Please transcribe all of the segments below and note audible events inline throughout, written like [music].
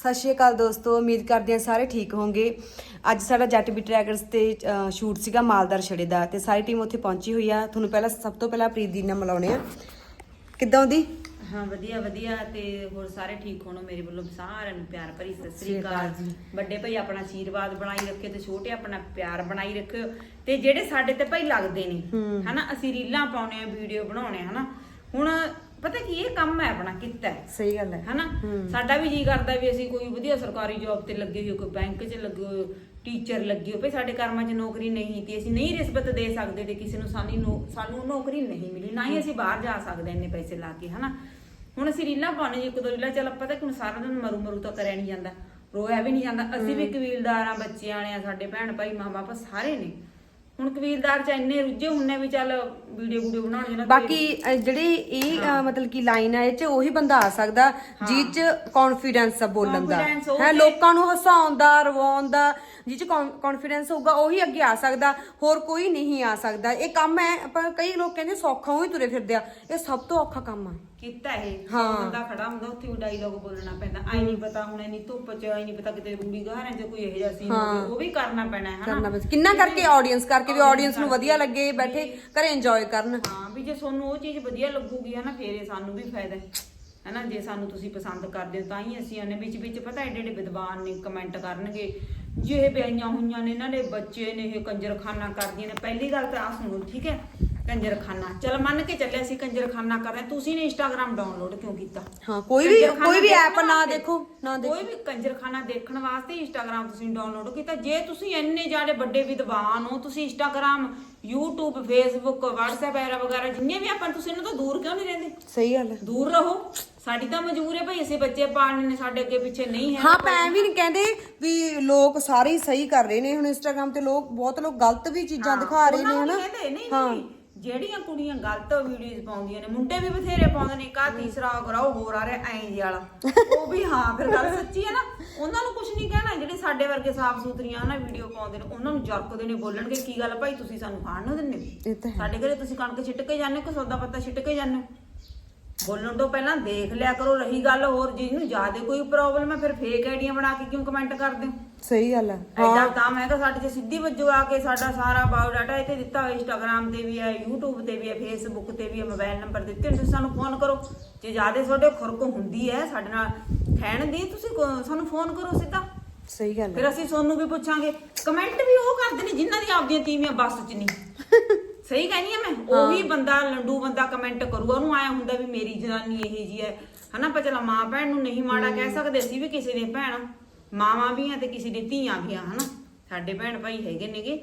ਸਤਿ ਸ਼੍ਰੀ ਅਕਾਲ ਦੋਸਤੋ ਉਮੀਦ ਕਰਦੇ ਹਾਂ ਸਾਰੇ ਠੀਕ ਹੋਵੋਗੇ। ਅੱਜ ਸਾਡਾ ਜੱਟ ਬੀ ਟਰੈਕਰਸ ਤੇ ਸ਼ੂਟ ਸੀਗਾ ਮਾਲਦਾਰ ਛੜੇ ਦਾ ਤੇ ਸਾਰੀ ਟੀਮ ਉੱਥੇ ਪਹੁੰਚੀ ਹੋਈ ਆ। ਤੁਹਾਨੂੰ ਪਹਿਲਾਂ ਸਭ ਤੋਂ ਪਹਿਲਾਂ ਪ੍ਰੀਤ ਦੀ ਨਾਲ ਮਿਲਾਉਣੇ ਆ। ਕਿੱਦਾਂ ਉਹਦੀ ਹਾਂ ਵਧੀਆ ਵਧੀਆ ਤੇ ਹੋਰ ਸਾਰੇ ਠੀਕ ਹੋਣੋ ਮੇਰੇ ਵੱਲੋਂ ਸਾਰਿਆਂ ਨੂੰ ਪਿਆਰ ਭਰੀ ਸਤਿ ਸ੍ਰੀ ਅਕਾਲ ਜੀ। ਵੱਡੇ ਭਾਈ ਆਪਣਾ ਆਸ਼ੀਰਵਾਦ ਬਣਾਈ ਰੱਖੇ ਤੇ ਛੋਟੇ ਆਪਣਾ ਪਿਆਰ ਬਣਾਈ ਰੱਖਿਓ ਤੇ ਜਿਹੜੇ ਸਾਡੇ ਤੇ ਭਾਈ ਲੱਗਦੇ ਨੇ ਹਨਾ ਅਸੀਂ ਰੀਲਾਂ ਪਾਉਣੇ ਆ ਵੀਡੀਓ ਬਣਾਉਣੇ ਆ ਹਨਾ। ਹੁਣ ਪਤਾ ਕੀ ਇਹ ਕੰਮ ਹੈ ਆਪਣਾ ਕਿੱਤਾ ਹੈ। ਸਹੀ ਗੱਲ ਹੈ। ਹਨਾ? ਸਾਡਾ ਵੀ ਜੀ ਕਰਦਾ ਵੀ ਅਸੀਂ ਕੋਈ ਵਧੀਆ ਸਰਕਾਰੀ ਜੌਬ ਤੇ ਲੱਗੇ ਹੋਏ ਕੋਈ ਬੈਂਕ 'ਚ ਲੱਗੇ ਹੋਏ ਟੀਚਰ ਲੱਗੇ ਹੋਏ। ਭਈ ਸਾਡੇ ਕਰਮਾਂ 'ਚ ਨੌਕਰੀ ਨਹੀਂ ਤੇ ਅਸੀਂ ਨਹੀਂ ਰਿਸ਼ਵਤ ਦੇ ਸਕਦੇ ਤੇ ਕਿਸੇ ਨੂੰ ਸਾਨੀ ਨੌ- ਸਾਨੂੰ ਨੌਕਰੀ ਨਹੀਂ ਮਿਲੀ ਨਾ ਹੀ ਅਸੀਂ ਬਾਹਰ ਜਾ ਸਕਦੇ ਇੰਨੇ ਪੈਸੇ ਲਾ ਕੇ ਹਨਾ? ਹੁਣ ਅਸੀਂ ਰੀਲਾਂ ਪਾਉਣੇ ਜੀ ਇੱਕ ਦੋ ਰੀਲਾਂ ਚੱਲ ਪਤਾ ਕਿ ਹੁਣ ਸਾਰਾ ਦਿਨ ਮਰੂ ਮਰੂ ਤਾਂ ਕਰਿਆ ਨਹੀਂ ਜਾਂਦਾ। ਰੋਇਆ ਵੀ ਨਹੀਂ ਜਾਂਦਾ। ਅਸੀਂ ਵੀ ਕਬੀਲਦਾਰ ਆ ਬੱਚੇ ਆਣੇ ਆ ਸਾਡੇ ਭੈਣ ਭਾਈ ਮਾਂ ਬਾਪ ਸਾਰੇ ਨੇ। ਹੁਣ ਕਬੀਲਦਾਰ ਚ ਇੰਨੇ ਰੁੱਝੇ ਹੁੰਨੇ ਵੀ ਚੱਲ ਵੀਡੀਓ ਵੀਡੀਓ ਬਣਾਉਣ ਜਿਹਨਾਂ ਬਾਕੀ ਅ, ਜਿਹੜੀ ਇਹ ਅ, ਮਤਲਬ ਕਿ ਲਾਈਨ ਹੈ ਇਹ ਚ ਉਹੀ ਬੰਦਾ ਆ ਸਕਦਾ ਜਿਹ ਚ ਕੌਨਫੀਡੈਂਸ ਆ ਬੋਲਣ ਦਾ। Confidence ਉਹ ਹੈ ਤੇ- ਲੋਕਾਂ ਨੂੰ ਹਸਾਉਣ ਦਾ ਰਵਾਉਣ ਦਾ ਜਿਹ ਕੌਨਫੀਡੈਂਸ ਹੋਊਗਾ ਉਹੀ ਅੱਗੇ ਆ ਸਕਦਾ ਹੋਰ ਕੋਈ ਨਹੀਂ ਆ ਸਕਦਾ। ਇਹ ਕੰਮ ਹੈ ਆਪਾਂ ਕਈ ਲੋਕ ਕਹਿੰਦੇ ਸੌਖਾ ਹੋਈ ਤੁਰੇ ਫਿਰਦੇ ਆ। ਇਹ ਸਭ ਤੋਂ ਔਖਾ ਕੰਮ ਆ। ਕੀਤਾ ਇਹ। ਹਾਂ। ਬੰਦਾ ਖੜਾ ਹੁੰਦਾ ਉੱਥੇ ਵੀ ਡਾਇਲੌਗ ਬੋਲਣਾ ਪੈਂਦਾ। ਆਈ ਨਹੀਂ ਪਤਾ ਹੁਣ ਇੰਨੀ ਧੁੱਪ ਚ ਆਈ ਨਹੀਂ ਪਤਾ ਕਿਤੇ ਰੂੜੀ ਗਾਹਾਂ ਜਾਂ ਕੋਈ ਇਹੋ ਜਿਹਾ ਸੀਨ ਉਹ ਵੀ ਕਰਨਾ ਪੈਣਾ ਹੈ ਕਰਨਾ ਬਸ ਕਿੰਨਾ ਕਰਕੇ ਆਡੀਅנס ਕਰਕੇ ਵੀ ਆਡੀਅנס ਨੂੰ ਵਧੀਆ ਲੱਗੇ ਬੈਠੇ ਘਰੇ ਇੰਜੋਏ ਕਰਨ। ਹਾਂ ਵੀ ਜੇ ਤੁਹਾਨੂੰ ਉਹ ਚੀਜ਼ ਵਧੀਆ ਲੱਗੂਗੀ ਹਨਾ ਫੇਰ ਇਹ ਸਾਨੂੰ ਵੀ ਫਾਇਦਾ ਹੈ। ਹਨਾ ਜੇ ਸਾਨੂੰ ਤੁਸੀਂ ਪਸੰਦ ਕਰਦੇ ਹੋ ਤਾਂ ਹੀ ਅਸੀਂ ਉਹਨੇ ਵਿੱਚ ਵਿੱਚ ਪਤਾ ਐਡੇ ਐਡੇ ਵਿਦਵਾਨ ਨੇ ਕਮੈਂਟ ਕਰਨਗੇ। ਜੇ ਇਹ ਵਿਆਹੀਆਂ ਹੋਈਆਂ ਨੇ, ਇਹਨਾਂ ਨੇ ਬੱਚੇ ਨੇ, ਇਹ ਕੰਜਰਖਾਨਾ ਕਰਦੀਆਂ ਨੇ। ਪਹਿਲੀ ਗੱਲ ਤਾਂ ਆ ਸੁਣੋ, ਠੀਕ ਹੈ? ਕੰਜਰਖਾਨਾ। ਚਲ ਮੰਨ ਕੇ ਚੱਲੇ ਅਸੀਂ ਕੰਜਰਖਾਨਾ ਕਰ ਰਹੇ। ਤੁਸੀਂ ਨੇ ਇੰਸਟਾਗ੍ਰam ਡਾਊਨਲੋਡ ਕਿਉਂ ਕੀਤਾ? ਹਾਂ ਕੋਈ ਵੀ ਕੰਜਰਖਾਨਾ ਕੋਈ ਵੀ ਦੇਖਣ ਐਪ ਨਾ ਵਾਸਤੇ- ਦੇਖੋ ਨਾ ਦੇਖੋ। ਕੋਈ ਵੀ ਕੰਜਰਖਾਨਾ ਦੇਖਣ ਵਾਸਤੇ ਇੰਸਟਾਗ੍ਰam ਤੁਸੀਂ ਡਾਊਨਲੋਡ ਕੀਤਾ। ਜੇ ਤੁਸੀਂ ਇੰਨੇ ਜਿਹੜੇ ਵੱਡੇ ਵਿਦਵਾਨ ਹੋ ਤੁਸੀਂ ਇੰਸਟਾਗ੍ਰam YouTube Facebook WhatsApp ਵਗੈਰਾ ਵਗੈਰਾ ਜਿੰਨੇ ਵੀ ਆਪਾਂ ਤੁਸੀਂ ਇਹਨਾਂ ਤੋਂ ਦੂਰ ਕਿਉਂ ਨਹੀਂ ਰਹਿੰਦੇ? ਸਹੀ ਗੱਲ ਹੈ। ਦੂਰ ਰਹੋ। ਸਾਡੀ ਤਾਂ ਮਜਬੂਰੀ ਹੈ ਭਾਈ ਅਸੀਂ ਬੱਚੇ ਪਾਲਣੇ ਨੇ ਸਾਡੇ ਅੱਗੇ ਪਿੱਛੇ ਨਹੀਂ ਹੈ। ਹਾਂ ਪੈ ਵੀ ਨਹੀਂ ਕਹਿੰਦੇ ਵੀ ਲੋਕ ਸਾਰੇ ਹੀ ਸਹੀ ਕਰ ਰਹੇ ਨੇ ਹੁਣ ਇੰਸਟਾਗ੍ਰam ਤੇ। ਲੋਕ ਬਹੁਤ ਲੋਕ ਗਲਤ ਵੀ ਚੀਜ਼ਾਂ ਦਿਖਾ ਰਹੇ ਨੇ ਉਹਨਾਂ ਨੂੰ ਹਨਾ? ਕਹਿੰਦੇ। ਨਹੀਂ ਨਹੀਂ। ਜਿਹੜੀਆਂ ਕੁੜੀਆਂ ਗਲਤ ਵੀਡੀਓਜ਼ ਪਾਉਂਦੀਆਂ ਨੇ ਮੁੰਡੇ ਵੀ ਬਥੇਰੇ ਪਾਉਂਦੇ ਨੇ ਕਾ ਤੀਸਰਾ ਕਰਾਓ ਹੋਰ ਆ ਰਿਹਾ ਐਂ ਜਿਹੇ ਵਾਲਾ। ਉਹ ਵੀ ਹਾਂ ਫਿਰ ਗੱਲ ਸੱਚੀ ਹੈ ਨਾ ਉਹਨਾਂ ਨੂੰ ਕੁਝ ਨਹੀਂ ਕਹਿਣਾ ਜਿਹੜੇ ਸਾਡੇ ਵਰਗੇ ਸਾਫ਼ ਸੁਥਰੀਆਂ ਨਾ ਵੀਡੀਓ ਪਾਉਂਦੇ ਨੇ ਉਹਨਾਂ ਨੂੰ ਜਰਕਦੇ ਨੇ ਬੋਲਣਗੇ ਕੀ ਗੱਲ ਭਾਈ ਤੁਸੀਂ ਸਾਨੂੰ ਖਾਣ ਨੂੰ ਦਿੰਦੇ? ਇਹ ਤਾਂ ਹੈ। ਸਾਡੇ ਘਰੇ ਤੁਸੀਂ ਕਣਕ ਛਿੱਟ ਕੇ ਜਾਂਦੇ ਕੋ ਸੌਦਾ ਪੱਤਾ ਛਿੱਟ ਕੇ ਜਾਂਦੇ ਹੋ? ਬੋਲਣ ਤੋਂ ਪਹਿਲਾਂ ਦੇਖ ਲਿਆ ਕਰੋ ਰਹੀ ਗੱਲ ਹੋਰ ਜਿਹਨੂੰ ਜ਼ਿਆਦਾ ਕੋਈ ਪ੍ਰੋਬਲਮ ਹੈ ਫਿਰ ਫੇਕ ਆਈਡੀਆਂ ਬਣਾ ਕੇ ਕਿਉਂ ਕਮੈਂਟ ਕਰਦੇ ਹੋ? ਸਹੀ ਗੱਲ ਹੈ। ਐਡਾ ਤਾਂ ਮੈਂ ਕਿਹਾ ਸਾਡੇ ਚ ਸਿੱਧੀ ਵੱਜੋ ਆ ਕੇ ਸਾਡਾ ਸਾਰਾ ਬਾਇਓਡਾਟਾ ਇੱਥੇ ਦਿੱਤਾ ਹੋਇਆ ਇੰਸਟਾਗ੍ਰam ਤੇ ਵੀ ਹੈ YouTube ਤੇ ਵੀ ਹੈ Facebook ਤੇ ਵੀ ਹੈ ਮੋਬਾਈਲ ਨੰਬਰ ਦਿੱਤੇ ਨੇ, ਤੁਸੀਂ ਸਾਨੂੰ ਫੋਨ ਕਰੋ। ਜੇ ਜ਼ਿਆਦਾ ਤੁਹਾਡੇ ਖੁਰਕ ਹੁੰਦੀ ਹੈ ਸਾਡੇ ਨਾਲ ਖੈਣ ਦੀ ਤੁਸੀਂ ਸਾਨੂੰ ਫੋਨ ਕਰੋ ਸਿੱਧਾ। ਸਹੀ ਗੱਲ ਹੈ। ਫਿਰ ਅਸੀਂ ਤੁਹਾਨੂੰ ਵੀ ਪੁੱਛਾਂਗੇ। ਕਮੈਂਟ ਵੀ ਉਹ ਕਰਦੇ ਨੇ ਜਿਨ੍ਹਾਂ ਦੀ ਆਪਦੀਆਂ ਤੀਵੀਆਂ ਬੱਸ 'ਚ ਨਹੀਂ। [laughs] ਸਹੀ ਕਹਿੰਦੀ ਆ ਮੈਂ? ਉਹੀ ਬੰਦਾ ਲੰਡੂ ਬੰਦਾ ਕਮੈਂਟ ਕਰੂਗਾ ਉਹਨੂੰ ਆਇਆ ਹੁੰਦਾ ਵੀ ਮੇਰੀ ਜਨਾਨੀ ਇਹ ਜੀ ਹੈ। ਹਨਾ ਪਰ ਚਲਾ ਮਾਂ ਭੈਣ ਨੂੰ ਨਹੀਂ ਮਾੜਾ ਕਹਿ ਸਕਦੇ ਅਸੀਂ ਵੀ ਕਿਸੇ ਦੇ ਭੈਣ। ਮਾਵਾਂ ਵੀ ਆ ਤੇ ਕਿਸੇ ਦੀ ਧੀਆਂ ਵੀ ਆ ਹਨਾ। ਸਾਡੇ ਭੈਣ ਭਾਈ ਹੈਗੇ ਨੇਗੇ।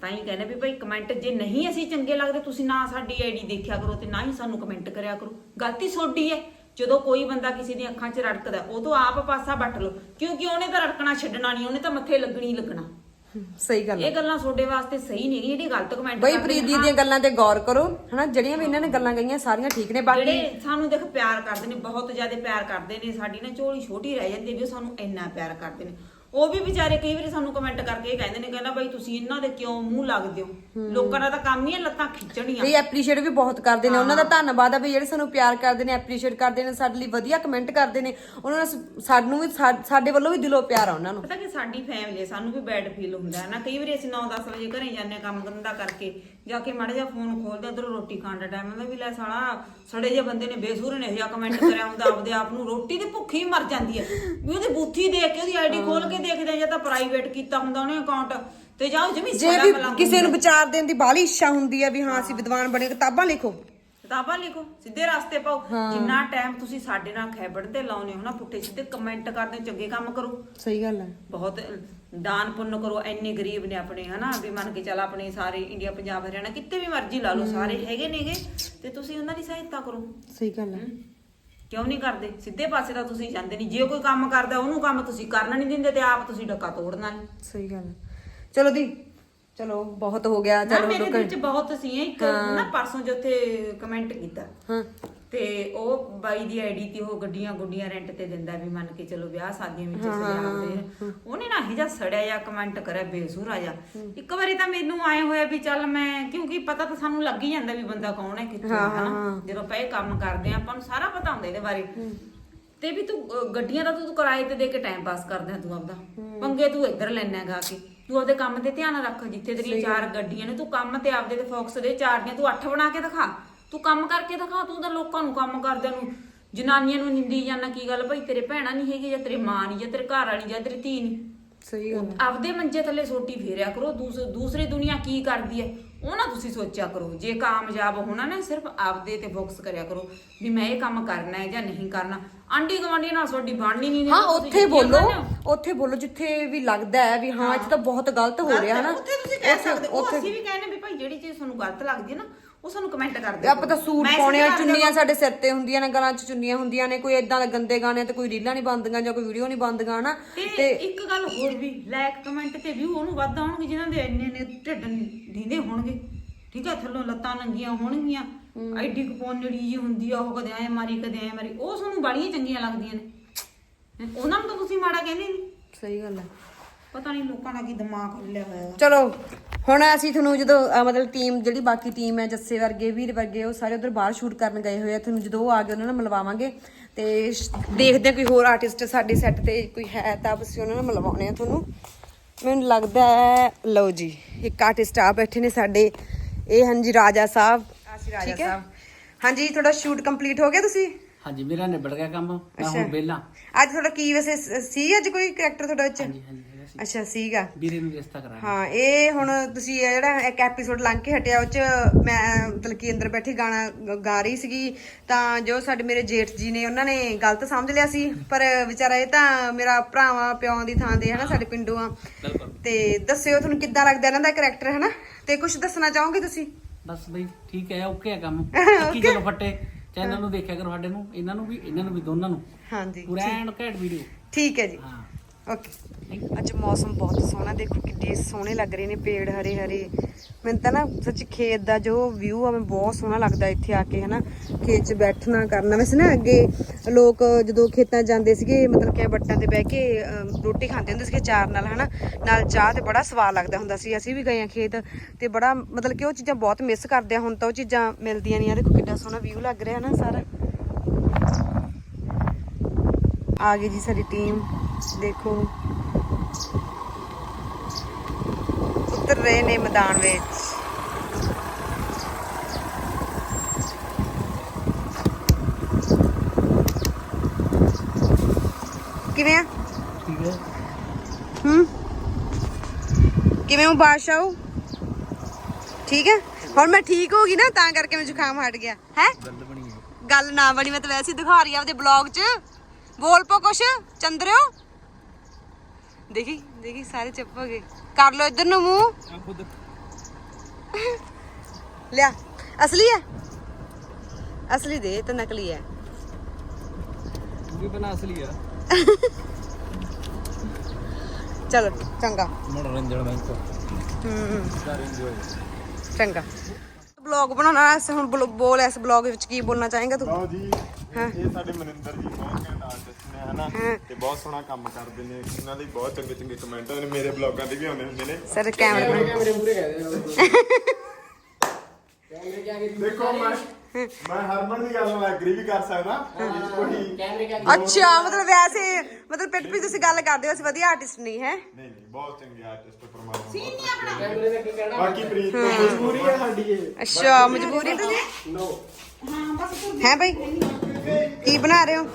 ਤਾਂ ਹੀ ਕਹਿੰਦੇ ਵੀ ਭਾਈ ਕਮੈਂਟ ਜੇ ਨਹੀਂ ਅਸੀਂ ਚੰਗੇ ਲੱਗਦੇ ਤੁਸੀਂ ਨਾ ਸਾਡੀ ਆਈਡੀ ਦੇਖਿਆ ਕਰੋ ਤੇ ਨਾ ਹੀ ਸਾਨੂੰ ਕਮੈਂਟ ਕਰਿਆ ਕਰੋ। ਗਲਤੀ ਤੁਹਾਡੀ ਹੈ। ਜਦੋਂ ਕੋਈ ਬੰਦਾ ਕਿਸੇ ਦੀਆਂ ਅੱਖਾਂ 'ਚ ਰੜਕਦਾ ਉਹ ਤੋਂ ਆਪ ਪਾਸਾ ਵੱਟ ਲਓ। ਕਿਉਂਕਿ ਉਹਨੇ ਤਾਂ ਰੜਕਣਾ ਛੱਡਣਾ ਨਹੀਂ ਉਹਨੇ ਤਾਂ ਮੱਥੇ ਲੱਗਣੀ ਲੱਗਣਾ। ਸਹੀ ਗੱਲ ਹੈ ਇਹ ਗੱਲਾਂ ਤੁਹਾਡੇ ਵਾਸਤੇ ਸਹੀ ਨਹੀਂ ਜਿਹੜੀ ਗਲਤ ਕਮੈਂਟ ਬਈ ਪ੍ਰੀਤ ਦੀ ਦੀਆਂ ਗੱਲਾਂ ਤੇ ਗੌਰ ਕਰੋ ਹਨਾ? ਜਿਹੜੀਆਂ ਵੀ ਇਹਨਾਂ ਨੇ ਗੱਲਾਂ ਕਹੀਆਂ ਸਾਰੀਆਂ ਠੀਕ ਨੇ ਬਾਕੀ ਜਿਹੜੇ ਸਾਨੂੰ ਦੇਖ ਪਿਆਰ ਕਰਦੇ ਨੇ ਬਹੁਤ ਜ਼ਿਆਦਾ ਪਿਆਰ ਕਰਦੇ ਨੇ ਸਾਡੀ ਨਾ ਝੋਲੀ ਛੋਟੀ ਰਹਿ ਜਾਂਦੀ ਵੀ ਉਹ ਸਾਨੂੰ ਇੰਨਾ ਪਿਆਰ ਕਰਦੇ ਨੇ। ਉਹ ਵੀ ਵਿਚਾਰੇ ਕਈ ਵਾਰੀ ਸਾਨੂੰ ਕਮੈਂਟ ਕਰਕੇ ਇਹ ਕਹਿੰਦੇ ਨੇ ਕਹਿੰਦਾ ਬਾਈ ਤੁਸੀਂ ਇਹਨਾਂ ਦੇ ਕਿਉਂ ਮੂੰਹ ਲੱਗਦੇ ਹੋ? ਲੋਕਾਂ ਦਾ ਤਾਂ ਕੰਮ ਹੀ ਹੈ ਲੱਤਾਂ ਖਿੱਚਣੀਆਂ। ਇਹ ਐਪਰੀਸ਼ੀਏਟ ਵੀ ਬਹੁਤ ਕਰਦੇ ਨੇ। ਉਹਨਾਂ ਦਾ ਧੰਨਵਾਦ ਆ ਵੀ ਜਿਹੜੇ ਸਾਨੂੰ ਪਿਆਰ ਕਰਦੇ ਨੇ ਐਪਰੀਸ਼ੀਏਟ ਕਰਦੇ ਨੇ ਸਾਡੇ ਲਈ ਵਧੀਆ ਕਮੈਂਟ ਕਰਦੇ ਨੇ। ਉਹਨਾਂ ਨੂੰ ਸ- ਸਾਨੂੰ ਵੀ ਸਾਡੇ ਵੱਲੋਂ ਵੀ ਦਿਲੋਂ ਪਿਆਰ ਆ ਉਹਨਾਂ ਨੂੰ। ਪਤਾ ਕਿ ਸਾਡੀ ਫੈਮਿਲੀ ਸਾਨੂੰ ਵੀ ਬੈਡ ਫੀਲ ਹੁੰਦਾ ਹੈ ਨਾ। ਕਈ ਵਾਰੀ ਅਸੀਂ 9-10 ਵਜੇ ਘਰੇ ਜਾਂਦੇ ਹਾਂ ਕੰਮ ਧੰਦਾ ਕਰਕੇ। ਜਾ ਕੇ ਮਾੜਾ ਜਿਹਾ ਫੋਨ ਖੋਲਦੇ ਉਧਰ ਰੋਟੀ ਖਾਣ ਦਾ ਟਾਈਮ ਹੁੰਦਾ ਵੀ ਲੈ ਸਾਲਾ ਸੜੇ ਜਿਹੇ ਬੰਦੇ ਨੇ ਬੇਸੂਰ ਨੇ ਇਹੋ ਕਮੈਂਟ ਕਰਿਆ ਹੁੰਦਾ ਆਪਦੇ ਆਪ ਨੂੰ ਰੋਟੀ ਦੀ ਭੁੱਖੀ ਮਰ ਜਾਂਦੀ ਹੈ। ਵੀ ਉਹਦੀ ਬੂਥੀ ਦੇਖ ਕੇ ਉਹਦੀ ਆਈਡੀ ਖੋਲ ਕੇ ਦੇਖਦੇ ਆ ਜਾਂ ਤਾਂ ਪ੍ਰਾਈਵੇਟ ਕੀਤਾ ਹੁੰਦਾ ਉਹਨੇ ਅਕਾਊਂਟ ਤੇ ਜਾਓ ਜਮੀ ਜੇ ਵੀ ਕਿਸੇ ਨੂੰ ਵਿਚਾਰ ਦੇਣ ਦੀ ਬਾਹਲੀ ਇੱਛਾ ਹੁੰਦੀ ਹੈ ਵੀ ਹਾਂ ਅਸੀਂ ਵਿਦਵਾਨ ਬਣੇ ਕਿਤਾਬਾਂ ਲਿਖੋ। ਕਿਤਾਬਾਂ ਲਿਖੋ ਸਿੱਧੇ ਰਸਤੇ ਪਾਓ। ਜਿੰਨਾ ਟਾਈਮ ਤੁਸੀਂ ਸਾਡੇ ਨਾਲ ਖੈਬੜ ਤੇ ਲਾਉਨੇ ਹੋ ਨਾ ਪੁੱਠੇ ਸਿੱਧੇ ਕਮੈਂਟ ਕਰਦੇ ਚੰਗੇ ਕੰਮ ਕਰੋ। ਸਹੀ ਗੱਲ ਹੈ। ਬਹੁਤ ਦਾਨ ਪੁੰਨ ਕਰੋ ਇੰਨੇ ਗਰੀਬ ਨੇ ਆਪਣੇ ਹਨਾ? ਵੀ ਮੰਨ ਕੇ ਚੱਲ ਆਪਣੇ ਸਾਰੇ ਇੰਡੀਆ ਪੰਜਾਬ ਹਰਿਆਣਾ ਕਿਤੇ ਵੀ ਮਰਜ਼ੀ ਲਾ ਲਓ ਸਾਰੇ ਹੈਗੇ ਨੇਗੇ ਤੇ ਤੁਸੀਂ ਉਹਨਾਂ ਦੀ ਸਹਾਇਤਾ ਕਰੋ। ਸਹੀ ਗੱਲ ਹੈ? ਕਿਉਂ ਨਹੀਂ ਕਰਦੇ? ਸਿੱਧੇ ਪਾਸੇ ਤਾਂ ਤੁਸੀਂ ਜਾਂਦੇ ਨਹੀਂ। ਜੇ ਕੋਈ ਕੰਮ ਕਰਦਾ ਉਹਨੂੰ ਕੰਮ ਤੁਸੀਂ ਕਰਨ ਨਹੀਂ ਦਿੰਦੇ ਤੇ ਆਪ ਤੁਸੀਂ ਡੱਕਾ ਤੋੜਨਾ ਨਹੀਂ। ਸਹੀ ਗੱਲ ਹੈ ਚਲੋ ਦੀ ਚਲੋ ਬਹੁਤ ਹੋ ਗਿਆ ਨਾ ਚਲੋ ਮੇਰੇ ਦਿਲ ਚ ਬਹੁਤ ਸੀ ਇੱਕ ਨਾ ਪਰਸੋਂ ਜਿੱਥੇ ਕਮੈਂਟ ਕੀਤਾ। ਹਾਂ। ਤੇ ਉਹ ਬਾਈ ਦੀ ਆਈਡੀ ਤੇ ਉਹ ਗੱਡੀਆਂ ਗੁੱਡੀਆਂ ਰੈਂਟ ਤੇ ਦਿੰਦਾ ਵੀ ਮੰਨ ਕੇ ਚਲੋ ਵਿਆਹ ਸ਼ਾਦੀਆਂ ਵਿੱਚ ਸਜਾਉਂਦੇ ਉਹਨੇ ਨਾ ਇਹ ਜਿਹਾ ਸੜਿਆ ਜਾਂ ਕਮੈਂਟ ਕਰਿਆ ਬੇਸੂਰਾ ਜਾਂ। ਇੱਕ ਵਾਰੀ ਤਾਂ ਮੈਨੂੰ ਆਏ ਹੋਇਆ ਵੀ ਚੱਲ ਮੈਂ ਕਿਉਂਕਿ ਪਤਾ ਤਾਂ ਸਾਨੂੰ ਲੱਗ ਹੀ ਜਾਂਦਾ ਵੀ ਬੰਦਾ ਕੌਣ ਹੈ ਕਿੱਥੋਂ ਹੈ ਹਨਾ? ਜਦੋਂ ਆਪਾਂ ਇਹ ਕੰਮ ਕਰਦੇ ਆ ਆਪਾਂ ਨੂੰ ਸਾਰਾ ਪਤਾ ਹੁੰਦਾ ਇਹਦੇ ਬਾਰੇ। ਤੇ ਵੀ ਤੂੰ ਅਹ, ਗੱਡੀਆਂ ਦਾ ਤੂੰ ਤੂੰ ਕਿਰਾਏ ਤੇ ਦੇ ਕੇ ਟਾਈਮ ਪਾਸ ਕਰਦਾ ਤੂੰ ਆਪਦਾ। ਪੰਗੇ ਤੂੰ ਇੱਧਰ ਲੈਣਾ ਗਾ ਕੇ। ਤੂੰ ਆਪਦੇ ਕੰਮ ਤੇ ਧਿਆਨ ਰੱਖ ਜਿੱਥੇ ਤੇਰੀਆਂ ਚਾਰ ਗੱਡੀਆਂ ਨੇ ਤੂੰ ਕੰਮ ਤੇ ਆਪਦੇ ਤੇ ਫੋਕਸ ਦੇ ਚਾਰ ਦੀਆਂ ਤੂੰ ਅੱਠ ਬਣਾ ਕੇ ਦਿਖਾ। ਤੂੰ ਕੰਮ ਕਰਕੇ ਦਿਖਾ ਤੂੰ ਤਾਂ ਲੋਕਾਂ ਨੂੰ ਕੰਮ ਕਰਦਿਆਂ ਨੂੰ ਜਨਾਨੀਆਂ ਨੂੰ ਨਿੰਦੀ ਜਾਂਦਾ ਕੀ ਗੱਲ ਭਾਈ ਤੇਰੇ ਭੈਣਾਂ ਨਹੀਂ ਹੈਗੀ ਜਾਂ ਤੇਰੀ ਮਾਂ ਨਹੀਂ ਜਾਂ ਤੇਰੇ ਘਰ ਵਾਲੀ ਜਾਂ ਤੇਰੀ ਧੀ ਨਹੀਂ। ਸਹੀ ਗੱਲ ਆਪਦੇ ਮੰਜੇ ਥੱਲੇ ਸੋਟੀ ਫੇਰਿਆ ਕਰੋ ਦੂਸ- ਦੂਸਰੀ ਦੁਨੀਆ ਕੀ ਕਰਦੀ ਹੈ? ਉਹ ਨਾ ਤੁਸੀਂ ਸੋਚਿਆ ਕਰੋ। ਜੇ ਕਾਮਯਾਬ ਹੋਣਾ ਨਾ ਸਿਰਫ ਆਪਦੇ ਤੇ ਫੋਕਸ ਕਰਿਆ ਕਰੋ ਵੀ ਮੈਂ ਇਹ ਕੰਮ ਕਰਨਾ ਹੈ ਜਾਂ ਨਹੀਂ ਕਰਨਾ। ਆਂਢੀ ਗਵਾਂਢੀ ਨਾਲ ਤੁਹਾਡੀ ਬਣਨੀ ਨਹੀਂ ਹਾਂ ਤੁਸੀਂ ਉੱਥੇ ਬੋਲੋ ਹੋ? ਉੱਥੇ ਬੋਲੋ ਜਿੱਥੇ ਵੀ ਲੱਗਦਾ ਹੈ ਵੀ ਹਾਂ ਇੱਥੇ ਤਾਂ ਬਹੁਤ ਗਲਤ ਹੋ ਰਿਹਾ ਹੈ ਨਾ ਉੱਥੇ ਤੁਸੀਂ ਕਹਿ ਸਕਦੇ ਹੋ ਉੱਥੇ- ਅਸੀਂ ਵੀ ਕਹਿੰਦੇ ਵੀ ਭਾਈ ਜਿਹੜੀ ਚੀਜ਼ ਤੁਹਾਨੂੰ ਗਲਤ ਲੱਗਦੀ ਹੈ ਨਾ ਉਹ ਸਾਨੂੰ ਕਮੈਂਟ ਕਰ ਦਿਓ ਆਪਾਂ ਤਾਂ ਸੂਟ ਪਾਉਣੇ ਆ ਚੁੰਨੀਆਂ ਸਾਡੇ ਸਿਰ ਤੇ ਹੁੰਦੀਆਂ ਨੇ ਗਲਾਂ 'ਚ ਚੁੰਨੀਆਂ ਹੁੰਦੀਆਂ ਨੇ ਕੋਈ ਇਦਾਂ ਦੇ ਗੰਦੇ ਗਾਣੇ ਤੇ ਕੋਈ ਰੀਲਾਂ ਨਹੀਂ ਬੰਦੀਆਂ ਜਾਂ ਕੋਈ ਵੀਡੀਓ ਨਹੀਂ ਬੰਦੀਆਂ ਹਨਾ? ਤੇ ਇੱਕ ਗੱਲ ਹੋਰ ਵੀ ਲਾਇਕ ਕਮੈਂਟ ਤੇ ਵਿਊ ਉਹਨੂੰ ਵੱਧ ਆਉਣਗੇ ਜਿਨ੍ਹਾਂ ਦੇ ਇੰਨੇ ਨੇ ਢਿੱਡ ਢੀਂਦੇ ਹੋਣਗੇ। ਠੀਕ ਆ ਥੱਲੋਂ ਲੱਤਾਂ ਨੰਗੀਆਂ ਹੋਣਗੀਆਂ। ਐਡੀ ਕਪੋਨੜੀ ਜੀ ਹੁੰਦੀ ਆ ਉਹ ਕਦੇ ਐ ਮਾਰੀ ਕਦੇ ਐ ਮਾਰੀ। ਉਹ ਤੁਹਾਨੂੰ ਬਾਲੀਆਂ ਚੰਗੀਆਂ ਲੱਗਦੀਆਂ ਨੇ। ਹੈਂ, ਉਹਨਾਂ ਨੂੰ ਤਾਂ ਤੁਸੀਂ ਮਾੜਾ ਕਹਿੰਦੇ ਨਹੀਂ ਸਹੀ ਗੱਲ ਹੈ ਪਤਾ ਨਹੀਂ ਲੋਕਾਂ ਦਾ ਕੀ ਦਿਮਾਗ ਖੁੱਲਿਆ ਹੋਇਆ ਹੈ। ਚਲੋ ਹੁਣ ਅਸੀਂ ਤੁਹਾਨੂੰ ਜਦੋਂ ਅਹ ਮਤਲਬ ਟੀਮ ਜਿਹੜੀ ਬਾਕੀ ਟੀਮ ਹੈ ਜੱਸੇ ਵਰਗੇ ਵੀਰ ਵਰਗੇ ਉਹ ਸਾਰੇ ਉਧਰ ਬਾਹਰ ਸ਼ੂਟ ਕਰਨ ਗਏ ਹੋਏ ਆ। ਤੁਹਾਨੂੰ ਜਦੋਂ ਉਹ ਆ ਗਏ ਉਹਨਾਂ ਨਾਲ ਮਿਲਵਾਵਾਂਗੇ। ਤੇ ਸ਼- ਦੇਖਦੇ ਹਾਂ ਕੋਈ ਹੋਰ ਆਰਟਿਸਟ ਸਾਡੇ ਸੈੱਟ ਤੇ ਕੋਈ ਹੈ ਤਾਂ ਅਸੀਂ ਉਹਨਾਂ ਨਾਲ ਮਿਲਵਾਉਣੇ ਆ ਤੁਹਾਨੂੰ। ਮੈਨੂੰ ਲੱਗਦਾ ਹੈ ਲਓ ਜੀ ਇੱਕ ਆਰਟਿਸਟ ਆ ਬੈਠੇ ਨੇ ਸਾਡੇ। ਇਹ ਹਨ ਜੀ ਰਾਜਾ ਸਾਹਿਬ। ਅਸੀਂ ਰਾਜਾ ਸਾਹਿਬ। ਹਾਂਜੀ ਤੁਹਾਡਾ ਸ਼ੂਟ ਕੰਪਲੀਟ ਹੋ ਗਿਆ ਤੁਸੀਂ? ਹਾਂਜੀ ਮੇਰਾ ਨਿਬੜ ਗਿਆ ਕੰਮ। ਮੈਂ ਹੁਣ ਵਿਹਲਾ। ਅੱਜ ਤੁਹਾਡਾ ਕੀ ਵੈਸੇ ਸ- ਸੀ ਅੱਜ ਕੋਈ ਕੈਰੈਕਟਰ ਤੁਹਾਡਾ ਵਿੱਚ? ਹਾਂਜੀ ਹਾਂਜੀ। ਸੀ। ਅੱਛਾ ਸੀਗਾ। ਵੀਰੇ ਨੂੰ ਰਿਸ਼ਤਾ ਕਰਾਇਆ ਹਾਂ ਇਹ ਹੁਣ ਤੁਸੀਂ ਇਹ ਜਿਹੜਾ ਇੱਕ ਐਪੀਸੋਡ ਲੰਘ ਕੇ ਹਟਿਆ ਉਹ ਚ ਮੈਂ ਮਤਲਬ ਕਿ ਅੰਦਰ ਬੈਠੀ ਗਾਣਾ ਗ- ਗਾ ਰਹੀ ਸੀਗੀ ਤਾਂ ਜੋ ਸਾਡੇ ਮੇਰੇ ਜੇਠ ਜੀ ਨੇ ਉਹਨਾਂ ਨੇ ਗਲਤ ਸਮਝ ਲਿਆ ਸੀ ਪਰ ਵਿਚਾਰਾ ਇਹ ਤਾਂ ਮੇਰਾ ਭਰਾਵਾ ਪਿਓ ਦੀ ਥਾਂ ਦੇ ਹਨਾ ਸਾਡੇ ਪਿੰਡੋਂ ਆ। ਬਿਲਕੁਲ। ਤੇ ਦੱਸਿਓ ਤੁਹਾਨੂੰ ਕਿੱਦਾਂ ਲੱਗਦਾ ਇਹਨਾਂ ਦਾ ਕੈਰੈਕਟਰ ਹਨਾ? ਤੇ ਕੁਝ ਦੱਸਣਾ ਚਾਹੋਗੇ ਤੁਸੀਂ? ਬਸ ਬਈ ਠੀਕ ਹੈ ਓਕੇ ਹੈ ਕੰਮ। [laughs] ਕੀ ਚਲੋ ਫੱਟੇ ਚੈਨਲ ਨੂੰ ਦੇਖਿਆ ਕਰੋ ਸਾਡੇ ਨੂੰ ਇਹਨਾਂ ਨੂੰ ਵੀ ਇਹਨਾਂ ਨੂੰ ਵੀ ਦੋਨਾਂ ਨੂੰ। ਹਾਂਜੀ। ਪੂਰਾ ਐਂਡ ਘੈਂਟ ਵੀਡੀਓ ਠੀਕ ਹੈ ਜੀ। ਹਾਂ। ਓਕੇ ਅੱਜ ਮੌਸਮ ਬਹੁਤ ਸੋਹਣਾ, ਦੇਖੋ ਕਿੰਨੇ ਸੋਹਣੇ ਲੱਗ ਰਹੇ ਨੇ ਪੇੜ ਹਰੇ ਹਰੇ। ਮੈਨੂੰ ਤਾਂ ਨਾ ਸੱਚ ਖੇਤ ਦਾ ਜੋ ਵਿਊ ਆ, ਮੈਨੂੰ ਬਹੁਤ ਸੋਹਣਾ ਲੱਗਦਾ ਇੱਥੇ ਆ ਕੇ, ਹਨਾ। ਖੇਤ 'ਚ ਬੈਠਣਾ, ਕਰਨਾ। ਵੈਸੇ ਨਾ ਅੱਗੇ ਲੋਕ ਜਦੋਂ ਖੇਤਾਂ ਜਾਂਦੇ ਸੀਗੇ, ਮਤਲਬ ਕਿ ਵੱਟਾਂ ਤੇ ਬਹਿ ਕੇ ਰੋਟੀ ਖਾਂਦੇ ਹੁੰਦੇ ਸੀਗੇ ਚਾਰ ਨਾਲ, ਹਨਾ। ਨਾਲ ਚਾਹ ਤੇ ਬੜਾ ਸਵਾਦ ਲੱਗਦਾ ਹੁੰਦਾ ਸੀ। ਅਸੀਂ ਵੀ ਗਏ ਆ ਖੇਤ ਤੇ ਬੜਾ, ਮਤਲਬ ਕਿ ਉਹ ਚੀਜ਼ਾਂ ਬਹੁਤ ਮਿਸ ਕਰਦੇ ਆ। ਹੁਣ ਤਾਂ ਉਹ ਚੀਜ਼ਾਂ ਮਿਲਦੀਆਂ ਨਹੀਂ ਆ। ਦੇਖੋ ਕਿੰਨਾ ਸੋਹਣਾ ਵਿਊ ਲੱਗ ਰਿਹਾ ਨਾ ਸਾਰਾ। ਆ ਗਈ ਜੀ ਸਾਡੀ ਟੀਮ ਦੇਖੋ। ਉਤਰ ਰਹੇ ਨੇ ਮੈਦਾਨ ਵਿੱਚ। ਕਿਵੇਂ ਆ? ਠੀਕ ਹੈ। ਹੂੰ। ਕਿਵੇਂ ਹੋ ਬਾਦਸ਼ਾਹ? ਠੀਕ ਹੈ? ਹੁਣ ਮੈਂ ਠੀਕ ਹੋ ਗਈ ਨਾ ਤਾਂ ਕਰਕੇ ਮੈਨੂੰ ਜ਼ੁਕਾਮ ਹਟ ਗਿਆ। ਹੈ? ਗੱਲ ਬਣੀ ਹੈ। ਗੱਲ ਨਾ ਬਣੀ ਮੈਂ ਤਾਂ ਵੈਸੇ ਹੀ ਦਿਖਾ ਰਹੀ ਆ ਆਪਦੇ ਬਲੌਗ 'ਚ। ਬੋਲ ਪੋ ਕੁਛ ਚੰਦਰਿਓ। ਦੇਖੀ ਦੇਖੀ ਸਾਰੇ ਚੁੱਪ ਹੋ ਗਏ ਕਰ ਲੋ ਇੱਧਰ ਨੂੰ ਮੂੰਹ ਆ ਖੁਦ ਲਿਆ ਅਸਲੀ ਹੈ ਅਸਲੀ ਦੇ ਇਹ ਤਾਂ ਨਕਲੀ ਹੈ ਵੀ ਬਣਾ ਅਸਲੀ ਆ ਚਲੋ ਚੰਗਾ ਮਨੋਰੰਜਨ ਬੈਂਕ ਹੂੰ ਕਰ ਇੰਜੋਏ ਚੰਗਾ ਬਲੌਗ ਬਣਾਉਣਾ ਐ ਹੁਣ ਬਲ- ਬੋਲ ਇਸ ਬਲੌਗ ਵਿੱਚ ਕੀ ਬੋਲਣਾ ਚਾਹੇਗਾ ਤੂੰ? ਲਓ ਜੀ ਇਹ ਸਾਡੇ ਮਨਿੰਦਰ ਜੀ ਬਹੁਤ ਘੈਂਟ ਆਰਟਿਸਟ ਨੇ ਹਨਾ? ਤੇ ਬਹੁਤ ਸੋਹਣਾ ਕੰਮ ਕਰਦੇ ਨੇ। ਇਹਨਾਂ ਦੇ ਬਹੁਤ ਚੰਗੇ ਚੰਗੇ ਕਮੈਂਟ ਆਉਂਦੇ ਨੇ ਮੇਰੇ ਬਲੌਗਾਂ ਤੇ ਵੀ ਆਉਂਦੇ ਹੁੰਦੇ ਨੇ। ਸਰ ਕੈਮਰਾ ਦੇਖੋ ਮੈਂ ਮੈਂ ਹਰਮਨ ਦੀ ਗੱਲ ਨਾਲ ਐਗਰੀ ਵੀ ਕਰ ਸਕਦਾ। ਇਹ 'ਚ ਕੋਈ ਅੱਛਾ ਮਤਲਬ ਵੈਸੇ ਮਤਲਬ ਪਿੱਟ ਵੀ ਤੁਸੀਂ ਗੱਲ ਕਰਦੇ ਹੋ ਅਸੀਂ ਵਧੀਆ ਆਰਟਿਸਟ ਨਹੀਂ ਹੈ? ਨਹੀਂ ਨਹੀਂ ਬਹੁਤ ਚੰਗੇ ਆਰਟਿਸਟ ਪਰਮਾਤਮਾ ਸੀਨ ਨਹੀਂ ਆਪਣਾ। ਬਾਕੀ ਪ੍ਰੀਤ ਤੋਂ ਮਜਬੂਰੀ ਹੈ ਸਾਡੀ ਇਹ। ਅੱਛਾ ਮਜਬੂਰੀ ਤਾਂ? ਹੈ ਭਾਈ ਕੀ ਬਣਾ ਰਹੇ ਹੋ?